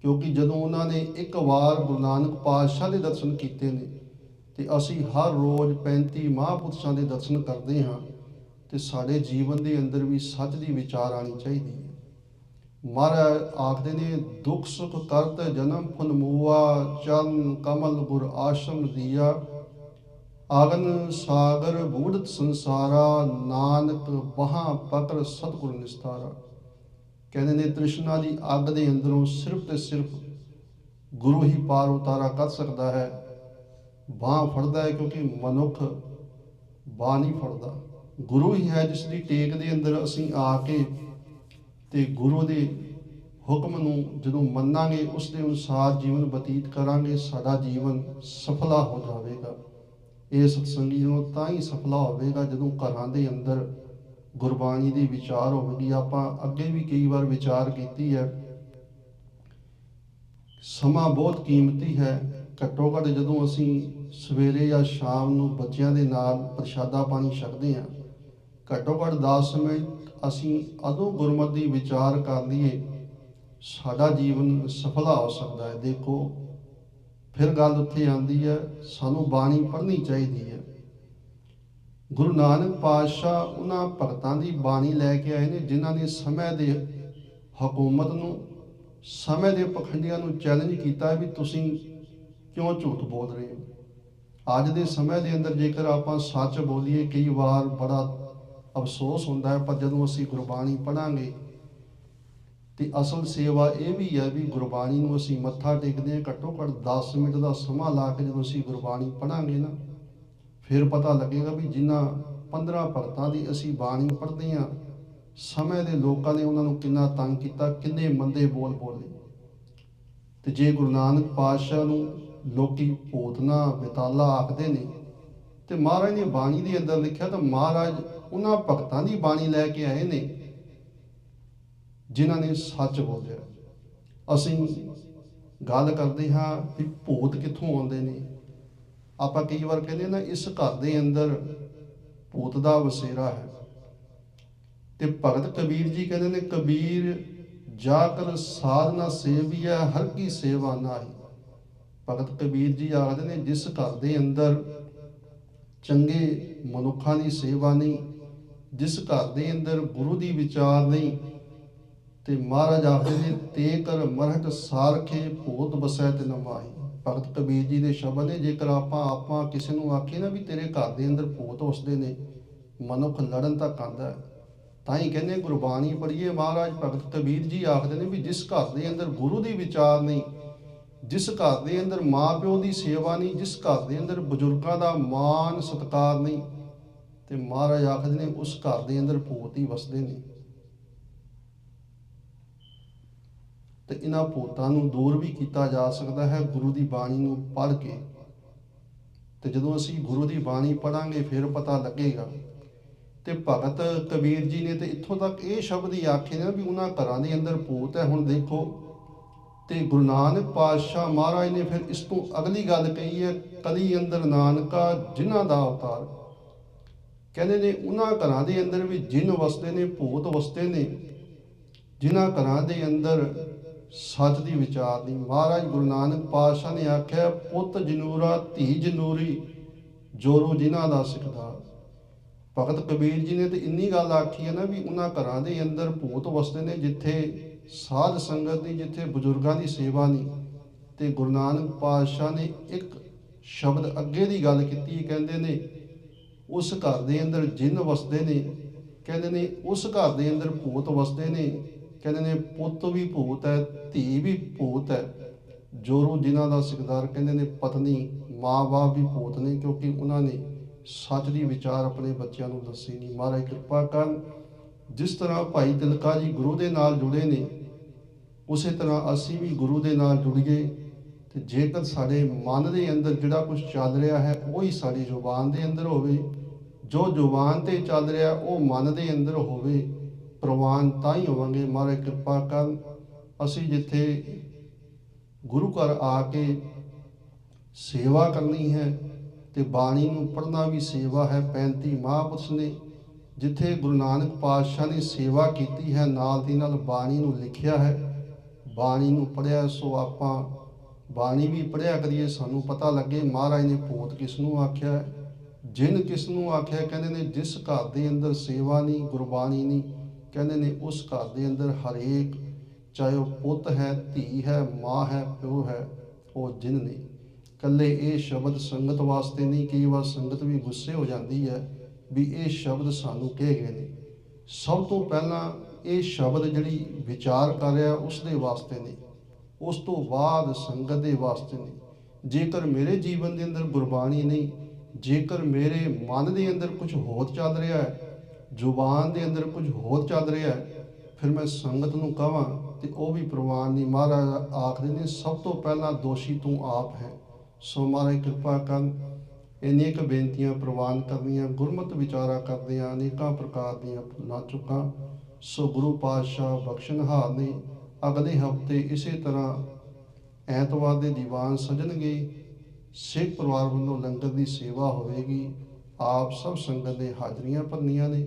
ਕਿਉਂਕਿ ਜਦੋਂ ਉਹਨਾਂ ਨੇ ਇੱਕ ਵਾਰ ਗੁਰੂ ਨਾਨਕ ਪਾਤਸ਼ਾਹ ਦੇ ਦਰਸ਼ਨ ਕੀਤੇ ਨੇ, ਤੇ ਅਸੀਂ ਹਰ ਰੋਜ਼ 35 ਮਹਾਂਪੁਰਸ਼ਾਂ ਦੇ ਦਰਸ਼ਨ ਕਰਦੇ ਹਾਂ, ਤੇ ਸਾਡੇ ਜੀਵਨ ਦੇ ਅੰਦਰ ਵੀ ਸੱਚ ਦੀ ਵਿਚਾਰ ਆਣੀ ਚਾਹੀਦੀ ਹੈ। ਮਹਾਰਾਜ ਆਖਦੇ ਨੇ, ਦੁੱਖ, ਸੁਖ ਕਰਤ ਜਨਮ ਫਨਮੂਆ ਚਰਨ ਕਮਲ, ਗੁਰ, ਆਸ਼ਰਮ, ਦੀਆ ਆਗਨ ਸਾਗਰ ਬੂੜਤ ਸੰਸਾਰਾ, ਨਾਨਕ ਬਹਾ ਪਕਰ ਸਤਿਗੁਰ ਨਿਸਤਾਰਾ। ਕਹਿੰਦੇ ਨੇ, ਤ੍ਰਿਸ਼ਨਾ ਦੀ ਅੱਗ ਦੇ ਅੰਦਰੋਂ ਸਿਰਫ ਤੇ ਸਿਰਫ ਗੁਰੂ ਹੀ ਪਾਰ ਉਤਾਰਾ ਕਰ ਸਕਦਾ ਹੈ। ਬਾਹ ਫੜਦਾ ਹੈ ਕਿਉਂਕਿ ਮਨੁੱਖ ਬਾਹ ਨਹੀਂ ਫੜਦਾ। ਗੁਰੂ ਹੀ ਹੈ ਜਿਸ ਦੀ ਟੇਕ ਦੇ ਅੰਦਰ ਅਸੀਂ ਆ ਕੇ ਤੇ ਗੁਰੂ ਦੇ ਹੁਕਮ ਨੂੰ ਜਦੋਂ ਮੰਨਾਂਗੇ, ਉਸ ਦੇ ਅਨੁਸਾਰ ਜੀਵਨ ਬਤੀਤ ਕਰਾਂਗੇ, ਸਾਡਾ ਜੀਵਨ ਸਫਲਾ ਹੋ ਜਾਵੇਗਾ। ਇਹ ਸਤਸੰਗੀ ਨੂੰ ਤਾਂ ਹੀ ਸਫਲਾ ਹੋਵੇਗਾ ਜਦੋਂ ਘਰਾਂ ਦੇ ਅੰਦਰ ਗੁਰਬਾਣੀ ਦੀ ਵਿਚਾਰ ਹੋਵੇਗੀ ਆਪਾਂ ਅੱਗੇ ਵੀ ਕਈ ਵਾਰ ਵਿਚਾਰ ਕੀਤੀ ਹੈ। ਸਮਾਂ ਬਹੁਤ ਕੀਮਤੀ ਹੈ। ਘੱਟੋ ਘੱਟ ਜਦੋਂ ਅਸੀਂ ਸਵੇਰੇ ਜਾਂ ਸ਼ਾਮ ਨੂੰ ਬੱਚਿਆਂ ਦੇ ਨਾਲ ਪ੍ਰਸ਼ਾਦਾ ਪਾਣੀ ਛਕਦੇ ਹਾਂ, ਘੱਟੋ ਘੱਟ 10 ਮਿੰਟ ਅਸੀਂ ਅਦੋਂ ਗੁਰਮਤਿ ਦੀ ਵਿਚਾਰ ਕਰ ਲਈਏ, ਸਾਡਾ ਜੀਵਨ ਸਫਲਾ ਹੋ ਸਕਦਾ ਹੈ। ਦੇਖੋ ਫਿਰ ਗੱਲ ਉੱਥੇ ਆਉਂਦੀ ਹੈ, ਸਾਨੂੰ ਬਾਣੀ ਪੜ੍ਹਨੀ ਚਾਹੀਦੀ ਹੈ। ਗੁਰੂ ਨਾਨਕ ਪਾਤਸ਼ਾਹ ਉਹਨਾਂ ਭਗਤਾਂ ਦੀ ਬਾਣੀ ਲੈ ਕੇ ਆਏ ਨੇ, ਜਿਨ੍ਹਾਂ ਨੇ ਸਮੇਂ ਦੇ ਹਕੂਮਤ ਨੂੰ, ਸਮੇਂ ਦੇ ਪਖੰਡੀਆਂ ਨੂੰ ਚੈਲੰਜ ਕੀਤਾ ਵੀ ਤੁਸੀਂ ਕਿਉਂ ਝੂਠ ਬੋਲ ਰਹੇ ਹੋ? ਅੱਜ ਦੇ ਸਮੇਂ ਦੇ ਅੰਦਰ ਜੇਕਰ ਆਪਾਂ ਸੱਚ ਬੋਲੀਏ, ਕਈ ਵਾਰ ਬੜਾ ਅਫਸੋਸ ਹੁੰਦਾ ਹੈ, ਪਰ ਜਦੋਂ ਅਸੀਂ ਗੁਰਬਾਣੀ ਪੜਾਂਗੇ ਤੇ ਅਸਲ ਸੇਵਾ ਇਹ ਵੀ ਹੈ ਵੀ ਗੁਰਬਾਣੀ ਨੂੰ ਅਸੀਂ ਮੱਥਾ ਟੇਕਦੇ ਹਾਂ, ਘੱਟੋ ਘੱਟ 10 ਮਿੰਟ ਦਾ ਸਮਾਂ ਲਾ ਕੇ ਜਦੋਂ ਅਸੀਂ ਗੁਰਬਾਣੀ ਪੜਾਂਗੇ ਨਾ, ਫਿਰ ਪਤਾ ਲੱਗੇਗਾ ਵੀ ਜਿਨ੍ਹਾਂ 15 ਭਗਤਾਂ ਦੀ ਅਸੀਂ ਬਾਣੀ ਪੜ੍ਹਦੇ ਹਾਂ, ਸਮੇਂ ਦੇ ਲੋਕਾਂ ਨੇ ਉਹਨਾਂ ਨੂੰ ਕਿੰਨਾ ਤੰਗ ਕੀਤਾ, ਕਿੰਨੇ ਮੰਦੇ ਬੋਲ ਬੋਲੇ। ਤੇ ਜੇ ਗੁਰੂ ਨਾਨਕ ਪਾਤਸ਼ਾਹ ਨੂੰ ਲੋਕੀ ਭੂਤਨਾ ਬਿਤਾਲਾ ਆਖਦੇ ਨੇ, ਤੇ ਮਹਾਰਾਜ ਨੇ ਬਾਣੀ ਦੇ ਅੰਦਰ ਲਿਖਿਆ ਤਾਂ ਮਹਾਰਾਜ ਉਹਨਾਂ ਭਗਤਾਂ ਦੀ ਬਾਣੀ ਲੈ ਕੇ ਆਏ ਨੇ ਜਿਨ੍ਹਾਂ ਨੇ ਸੱਚ ਬੋਲਿਆ। ਅਸੀਂ ਗੱਲ ਕਰਦੇ ਹਾਂ ਵੀ ਭੂਤ ਕਿੱਥੋਂ ਆਉਂਦੇ ਨੇ। ਆਪਾਂ ਕਈ ਵਾਰ ਕਹਿੰਦੇ ਨਾ, ਇਸ ਘਰ ਦੇ ਅੰਦਰ ਭੂਤ ਦਾ ਵਸੇਰਾ ਹੈ। ਤੇ ਭਗਤ ਕਬੀਰ ਜੀ ਕਹਿੰਦੇ ਨੇ, ਕਬੀਰ, ਜਾ ਕਰ ਸਾਧਨਾ ਸੇਵੀਆ ਹਰ ਕੀ ਸੇਵਾ ਨਾਹੀ। ਭਗਤ ਕਬੀਰ ਜੀ ਆਖਦੇ ਨੇ, ਜਿਸ ਘਰ ਦੇ ਅੰਦਰ ਚੰਗੇ ਮਨੁੱਖਾਂ ਦੀ ਸੇਵਾ ਨਹੀਂ, ਜਿਸ ਘਰ ਦੇ ਅੰਦਰ ਗੁਰੂ ਦੀ ਵਿਚਾਰ ਨਹੀਂ ਤੇ ਮਹਾਰਾਜ ਆਖਦੇ ਨੇ, ਤੇ ਕਰ ਮਰਹਟ ਸਾਰਖੇ ਭੂਤ ਬਸੈ ਤੇ ਨਮਾਹੀ ਭਗਤ ਕਬੀਰ ਜੀ ਦੇ ਸ਼ਬਦ ਨੇ, ਜੇਕਰ ਆਪਾਂ ਆਪਾਂ ਕਿਸੇ ਨੂੰ ਆਖੀਏ ਨਾ ਵੀ ਤੇਰੇ ਘਰ ਦੇ ਅੰਦਰ ਭੂਤ ਵਸਦੇ ਨੇ, ਮਨੁੱਖ ਲੜਨ ਤੱਕ ਆਂਦਾ ਤਾਂ ਹੀ ਕਹਿੰਦੇ ਗੁਰਬਾਣੀ ਪੜ੍ਹੀਏ ਮਹਾਰਾਜ। ਭਗਤ ਕਬੀਰ ਜੀ ਆਖਦੇ ਨੇ ਵੀ ਜਿਸ ਘਰ ਦੇ ਅੰਦਰ ਗੁਰੂ ਦੀ ਵਿਚਾਰ ਨਹੀਂ, ਜਿਸ ਘਰ ਦੇ ਅੰਦਰ ਮਾਪਿਓ ਦੀ ਸੇਵਾ ਨਹੀਂ, ਜਿਸ ਘਰ ਦੇ ਅੰਦਰ ਬਜ਼ੁਰਗਾਂ ਦਾ ਮਾਣ ਸਤਿਕਾਰ ਨਹੀਂ, ਤੇ ਮਹਾਰਾਜ ਆਖਦੇ ਨੇ, ਉਸ ਘਰ ਦੇ ਅੰਦਰ ਭੂਤ ਹੀ ਵਸਦੇ ਨੇ। ਤੇ ਇਹਨਾਂ ਭੂਤਾਂ ਨੂੰ ਦੂਰ ਵੀ ਕੀਤਾ ਜਾ ਸਕਦਾ ਹੈ ਗੁਰੂ ਦੀ ਬਾਣੀ ਨੂੰ ਪੜ੍ਹ ਕੇ। ਤੇ ਜਦੋਂ ਅਸੀਂ ਗੁਰੂ ਦੀ ਬਾਣੀ ਪੜਾਂਗੇ ਫਿਰ ਪਤਾ ਲੱਗੇਗਾ। ਤੇ ਭਗਤ ਕਬੀਰ ਜੀ ਨੇ ਤੇ ਇੱਥੋਂ ਤੱਕ ਇਹ ਸ਼ਬਦ ਹੀ ਆਖੇ ਨੇ ਵੀ ਉਹਨਾਂ ਘਰਾਂ ਦੇ ਅੰਦਰ ਭੂਤ ਹੈ। ਹੁਣ ਦੇਖੋ, ਤੇ ਗੁਰੂ ਨਾਨਕ ਪਾਤਸ਼ਾਹ ਮਹਾਰਾਜ ਨੇ ਫਿਰ ਇਸ ਤੋਂ ਅਗਲੀ ਗੱਲ ਕਹੀ ਹੈ, ਕਲੀ ਅੰਦਰ ਨਾਨਕਾ ਜਿਨ੍ਹਾਂ ਦਾ ਅਵਤਾਰ। ਕਹਿੰਦੇ ਨੇ ਉਹਨਾਂ ਘਰਾਂ ਦੇ ਅੰਦਰ ਵੀ ਜਿਨ ਵਸਦੇ ਨੇ, ਭੂਤ ਵਸਦੇ ਨੇ, ਜਿਨ੍ਹਾਂ ਘਰਾਂ ਦੇ ਅੰਦਰ ਸੱਚ ਦੀ ਵਿਚਾਰ ਨਹੀਂ ਮਹਾਰਾਜ ਗੁਰੂ ਨਾਨਕ ਪਾਤਸ਼ਾਹ ਨੇ ਆਖਿਆ, ਪੁੱਤ ਜਨੂਰਾ, ਧੀ ਜਨੂਰੀ, ਜੋਰੂ ਜਿਨ੍ਹਾਂ ਦਾ ਸਿੱਖਦਾ ਭਗਤ ਕਬੀਰ ਜੀ ਨੇ ਤੇ ਇੰਨੀ ਗੱਲ ਆਖੀ ਹੈ ਨਾ ਵੀ ਉਹਨਾਂ ਘਰਾਂ ਦੇ ਅੰਦਰ ਭੂਤ ਵਸਦੇ ਨੇ, ਜਿੱਥੇ ਸਾਧ ਸੰਗਤ ਦੀ, ਜਿੱਥੇ ਬਜ਼ੁਰਗਾਂ ਦੀ ਸੇਵਾ ਨਹੀਂ। ਤੇ ਗੁਰੂ ਨਾਨਕ ਪਾਤਸ਼ਾਹ ਨੇ ਇੱਕ ਸ਼ਬਦ ਅੱਗੇ ਦੀ ਗੱਲ ਕੀਤੀ ਕਹਿੰਦੇ ਨੇ, ਉਸ ਘਰ ਦੇ ਅੰਦਰ ਜਿੰਨ ਵਸਦੇ ਨੇ, ਕਹਿੰਦੇ ਨੇ, ਉਸ ਘਰ ਦੇ ਅੰਦਰ ਭੂਤ ਵਸਦੇ ਨੇ ਕਹਿੰਦੇ ਨੇ, ਪੁੱਤ ਵੀ ਭੂਤ ਹੈ, ਧੀ ਵੀ ਭੂਤ ਹੈ। ਜੋਰੂ ਜਿਨ੍ਹਾਂ ਦਾ ਸਿਕਦਾਰ ਕਹਿੰਦੇ ਨੇ, ਪਤਨੀ, ਮਾਂ-ਬਾਪ ਵੀ ਭੂਤ ਨੇ, ਕਿਉਂਕਿ ਉਹਨਾਂ ਨੇ ਸੱਚ ਦੀ ਵਿਚਾਰ ਆਪਣੇ ਬੱਚਿਆਂ ਨੂੰ ਦੱਸੀ ਨਹੀਂ। ਮਹਾਰਾਜ, ਕਿਰਪਾ ਕਰਨ, ਜਿਸ ਤਰ੍ਹਾਂ ਭਾਈ ਤਿਲਕਾ ਜੀ ਗੁਰੂ ਦੇ ਨਾਲ ਜੁੜੇ ਨੇ, ਉਸੇ ਤਰ੍ਹਾਂ ਅਸੀਂ ਵੀ ਗੁਰੂ ਦੇ ਨਾਲ ਜੁੜੀਏ ਤੇ ਜੇਕਰ ਸਾਡੇ ਮਨ ਦੇ ਅੰਦਰ ਜਿਹੜਾ ਕੁਝ ਚੱਲ ਰਿਹਾ ਹੈ, ਉਹ ਹੀ ਸਾਡੀ ਜ਼ੁਬਾਨ ਦੇ ਅੰਦਰ ਹੋਵੇ। ਜੋ ਜ਼ੁਬਾਨ ਤੇ ਚੱਲ ਰਿਹਾ, ਉਹ ਮਨ ਦੇ ਅੰਦਰ ਹੋਵੇ। ਪ੍ਰਵਾਨ ਤਾਂ ਹੀ ਹੋਵਾਂਗੇ। ਮਹਾਰਾਜ, ਕਿਰਪਾ ਕਰਨ ਅਸੀਂ ਜਿੱਥੇ ਗੁਰੂ ਘਰ ਆ ਕੇ ਸੇਵਾ ਕਰਨੀ ਹੈ ਤੇ ਬਾਣੀ ਨੂੰ ਪੜ੍ਹਨਾ ਵੀ ਸੇਵਾ ਹੈ 35 ਮਹਾਂਪੁਰਸ਼ ਨੇ ਜਿੱਥੇ ਗੁਰੂ ਨਾਨਕ ਪਾਤਸ਼ਾਹ ਨੇ ਸੇਵਾ ਕੀਤੀ ਹੈ, ਨਾਲ ਦੀ ਨਾਲ ਬਾਣੀ ਨੂੰ ਲਿਖਿਆ ਹੈ। ਬਾਣੀ ਨੂੰ ਪੜ੍ਹਿਆ, ਸੋ ਆਪਾਂ ਬਾਣੀ ਵੀ ਪੜ੍ਹਿਆ ਕਰੀਏ, ਸਾਨੂੰ ਪਤਾ ਲੱਗੇ ਮਹਾਰਾਜ ਨੇ ਭੂਤ ਕਿਸ ਨੂੰ ਆਖਿਆ ਹੈ। ਜਿਨ ਕਿਸ ਨੂੰ ਆਖਿਆ, ਕਹਿੰਦੇ ਨੇ ਜਿਸ ਘਰ ਦੇ ਅੰਦਰ ਸੇਵਾ ਨਹੀਂ, ਗੁਰਬਾਣੀ ਨਹੀਂ ਕਹਿੰਦੇ ਨੇ, ਉਸ ਘਰ ਦੇ ਅੰਦਰ ਹਰੇਕ, ਚਾਹੇ ਉਹ ਪੁੱਤ ਹੈ, ਧੀ ਹੈ, ਮਾਂ ਹੈ, ਪਿਓ ਹੈ, ਉਹ ਜਿਨ ਨੇ। ਕੱਲੇ ਇਹ ਸ਼ਬਦ ਸੰਗਤ ਵਾਸਤੇ ਨਹੀਂ, ਕਈ ਵਾਰ ਸੰਗਤ ਵੀ ਗੁੱਸੇ ਹੋ ਜਾਂਦੀ ਹੈ ਵੀ ਇਹ ਸ਼ਬਦ ਸਾਨੂੰ ਕਹੇ ਗਏ ਨੇ। ਸਭ ਤੋਂ ਪਹਿਲਾਂ ਇਹ ਸ਼ਬਦ ਜਿਹੜੀ ਵਿਚਾਰ ਕਰ ਰਿਹਾ ਉਸ ਦੇ ਵਾਸਤੇ ਨਹੀਂ ਉਸ ਤੋਂ ਬਾਅਦ ਸੰਗਤ ਦੇ ਵਾਸਤੇ ਨੇ। ਜੇਕਰ ਮੇਰੇ ਜੀਵਨ ਦੇ ਅੰਦਰ ਗੁਰਬਾਣੀ ਨਹੀਂ, ਜੇਕਰ ਮੇਰੇ ਮਨ ਦੇ ਅੰਦਰ ਕੁਝ ਹੋਰ ਚੱਲ ਰਿਹਾ ਹੈ ਜ਼ੁਬਾਨ ਦੇ ਅੰਦਰ ਕੁਝ ਹੋਰ ਚੱਲ ਰਿਹਾ ਹੈ, ਫਿਰ ਮੈਂ ਸੰਗਤ ਨੂੰ ਕਹਾਂ ਤੇ ਉਹ ਵੀ ਪ੍ਰਵਾਨ ਨਹੀਂ। ਮਹਾਰਾਜ ਆਖਦੇ ਨੇ, ਸਭ ਤੋਂ ਪਹਿਲਾਂ ਦੋਸ਼ੀ ਤੂੰ ਆਪ ਹੈ। ਸੋ ਮਹਾਰਾਜ ਕਿਰਪਾ ਕਰਨ, ਇੰਨੀਆਂ ਕੁ ਬੇਨਤੀਆਂ ਪ੍ਰਵਾਨ ਕਰਨੀਆਂ, ਗੁਰਮਤ ਵਿਚਾਰਾ ਕਰਦਿਆਂ ਅਨੇਕਾਂ ਪ੍ਰਕਾਰ ਦੀਆਂ ਭੁੱਲਾਂ ਚੁੱਕਾਂ। ਸੋ ਗੁਰੂ ਪਾਤਸ਼ਾਹ ਬਖਸ਼ਣਹਾਰ ਨੇ ਅਗਲੇ ਹਫ਼ਤੇ ਇਸੇ ਤਰ੍ਹਾਂ ਐਤਵਾਰ ਦੇ ਦੀਵਾਨ ਸਜਣਗੇ। ਸਿੱਖ ਪਰਿਵਾਰ ਵੱਲੋਂ ਲੰਗਰ ਦੀ ਸੇਵਾ ਹੋਵੇਗੀ। ਆਪ ਸਭ ਸੰਗਤ ਦੇ ਹਾਜ਼ਰੀਆਂ ਭਰਨੀਆਂ ਨੇ।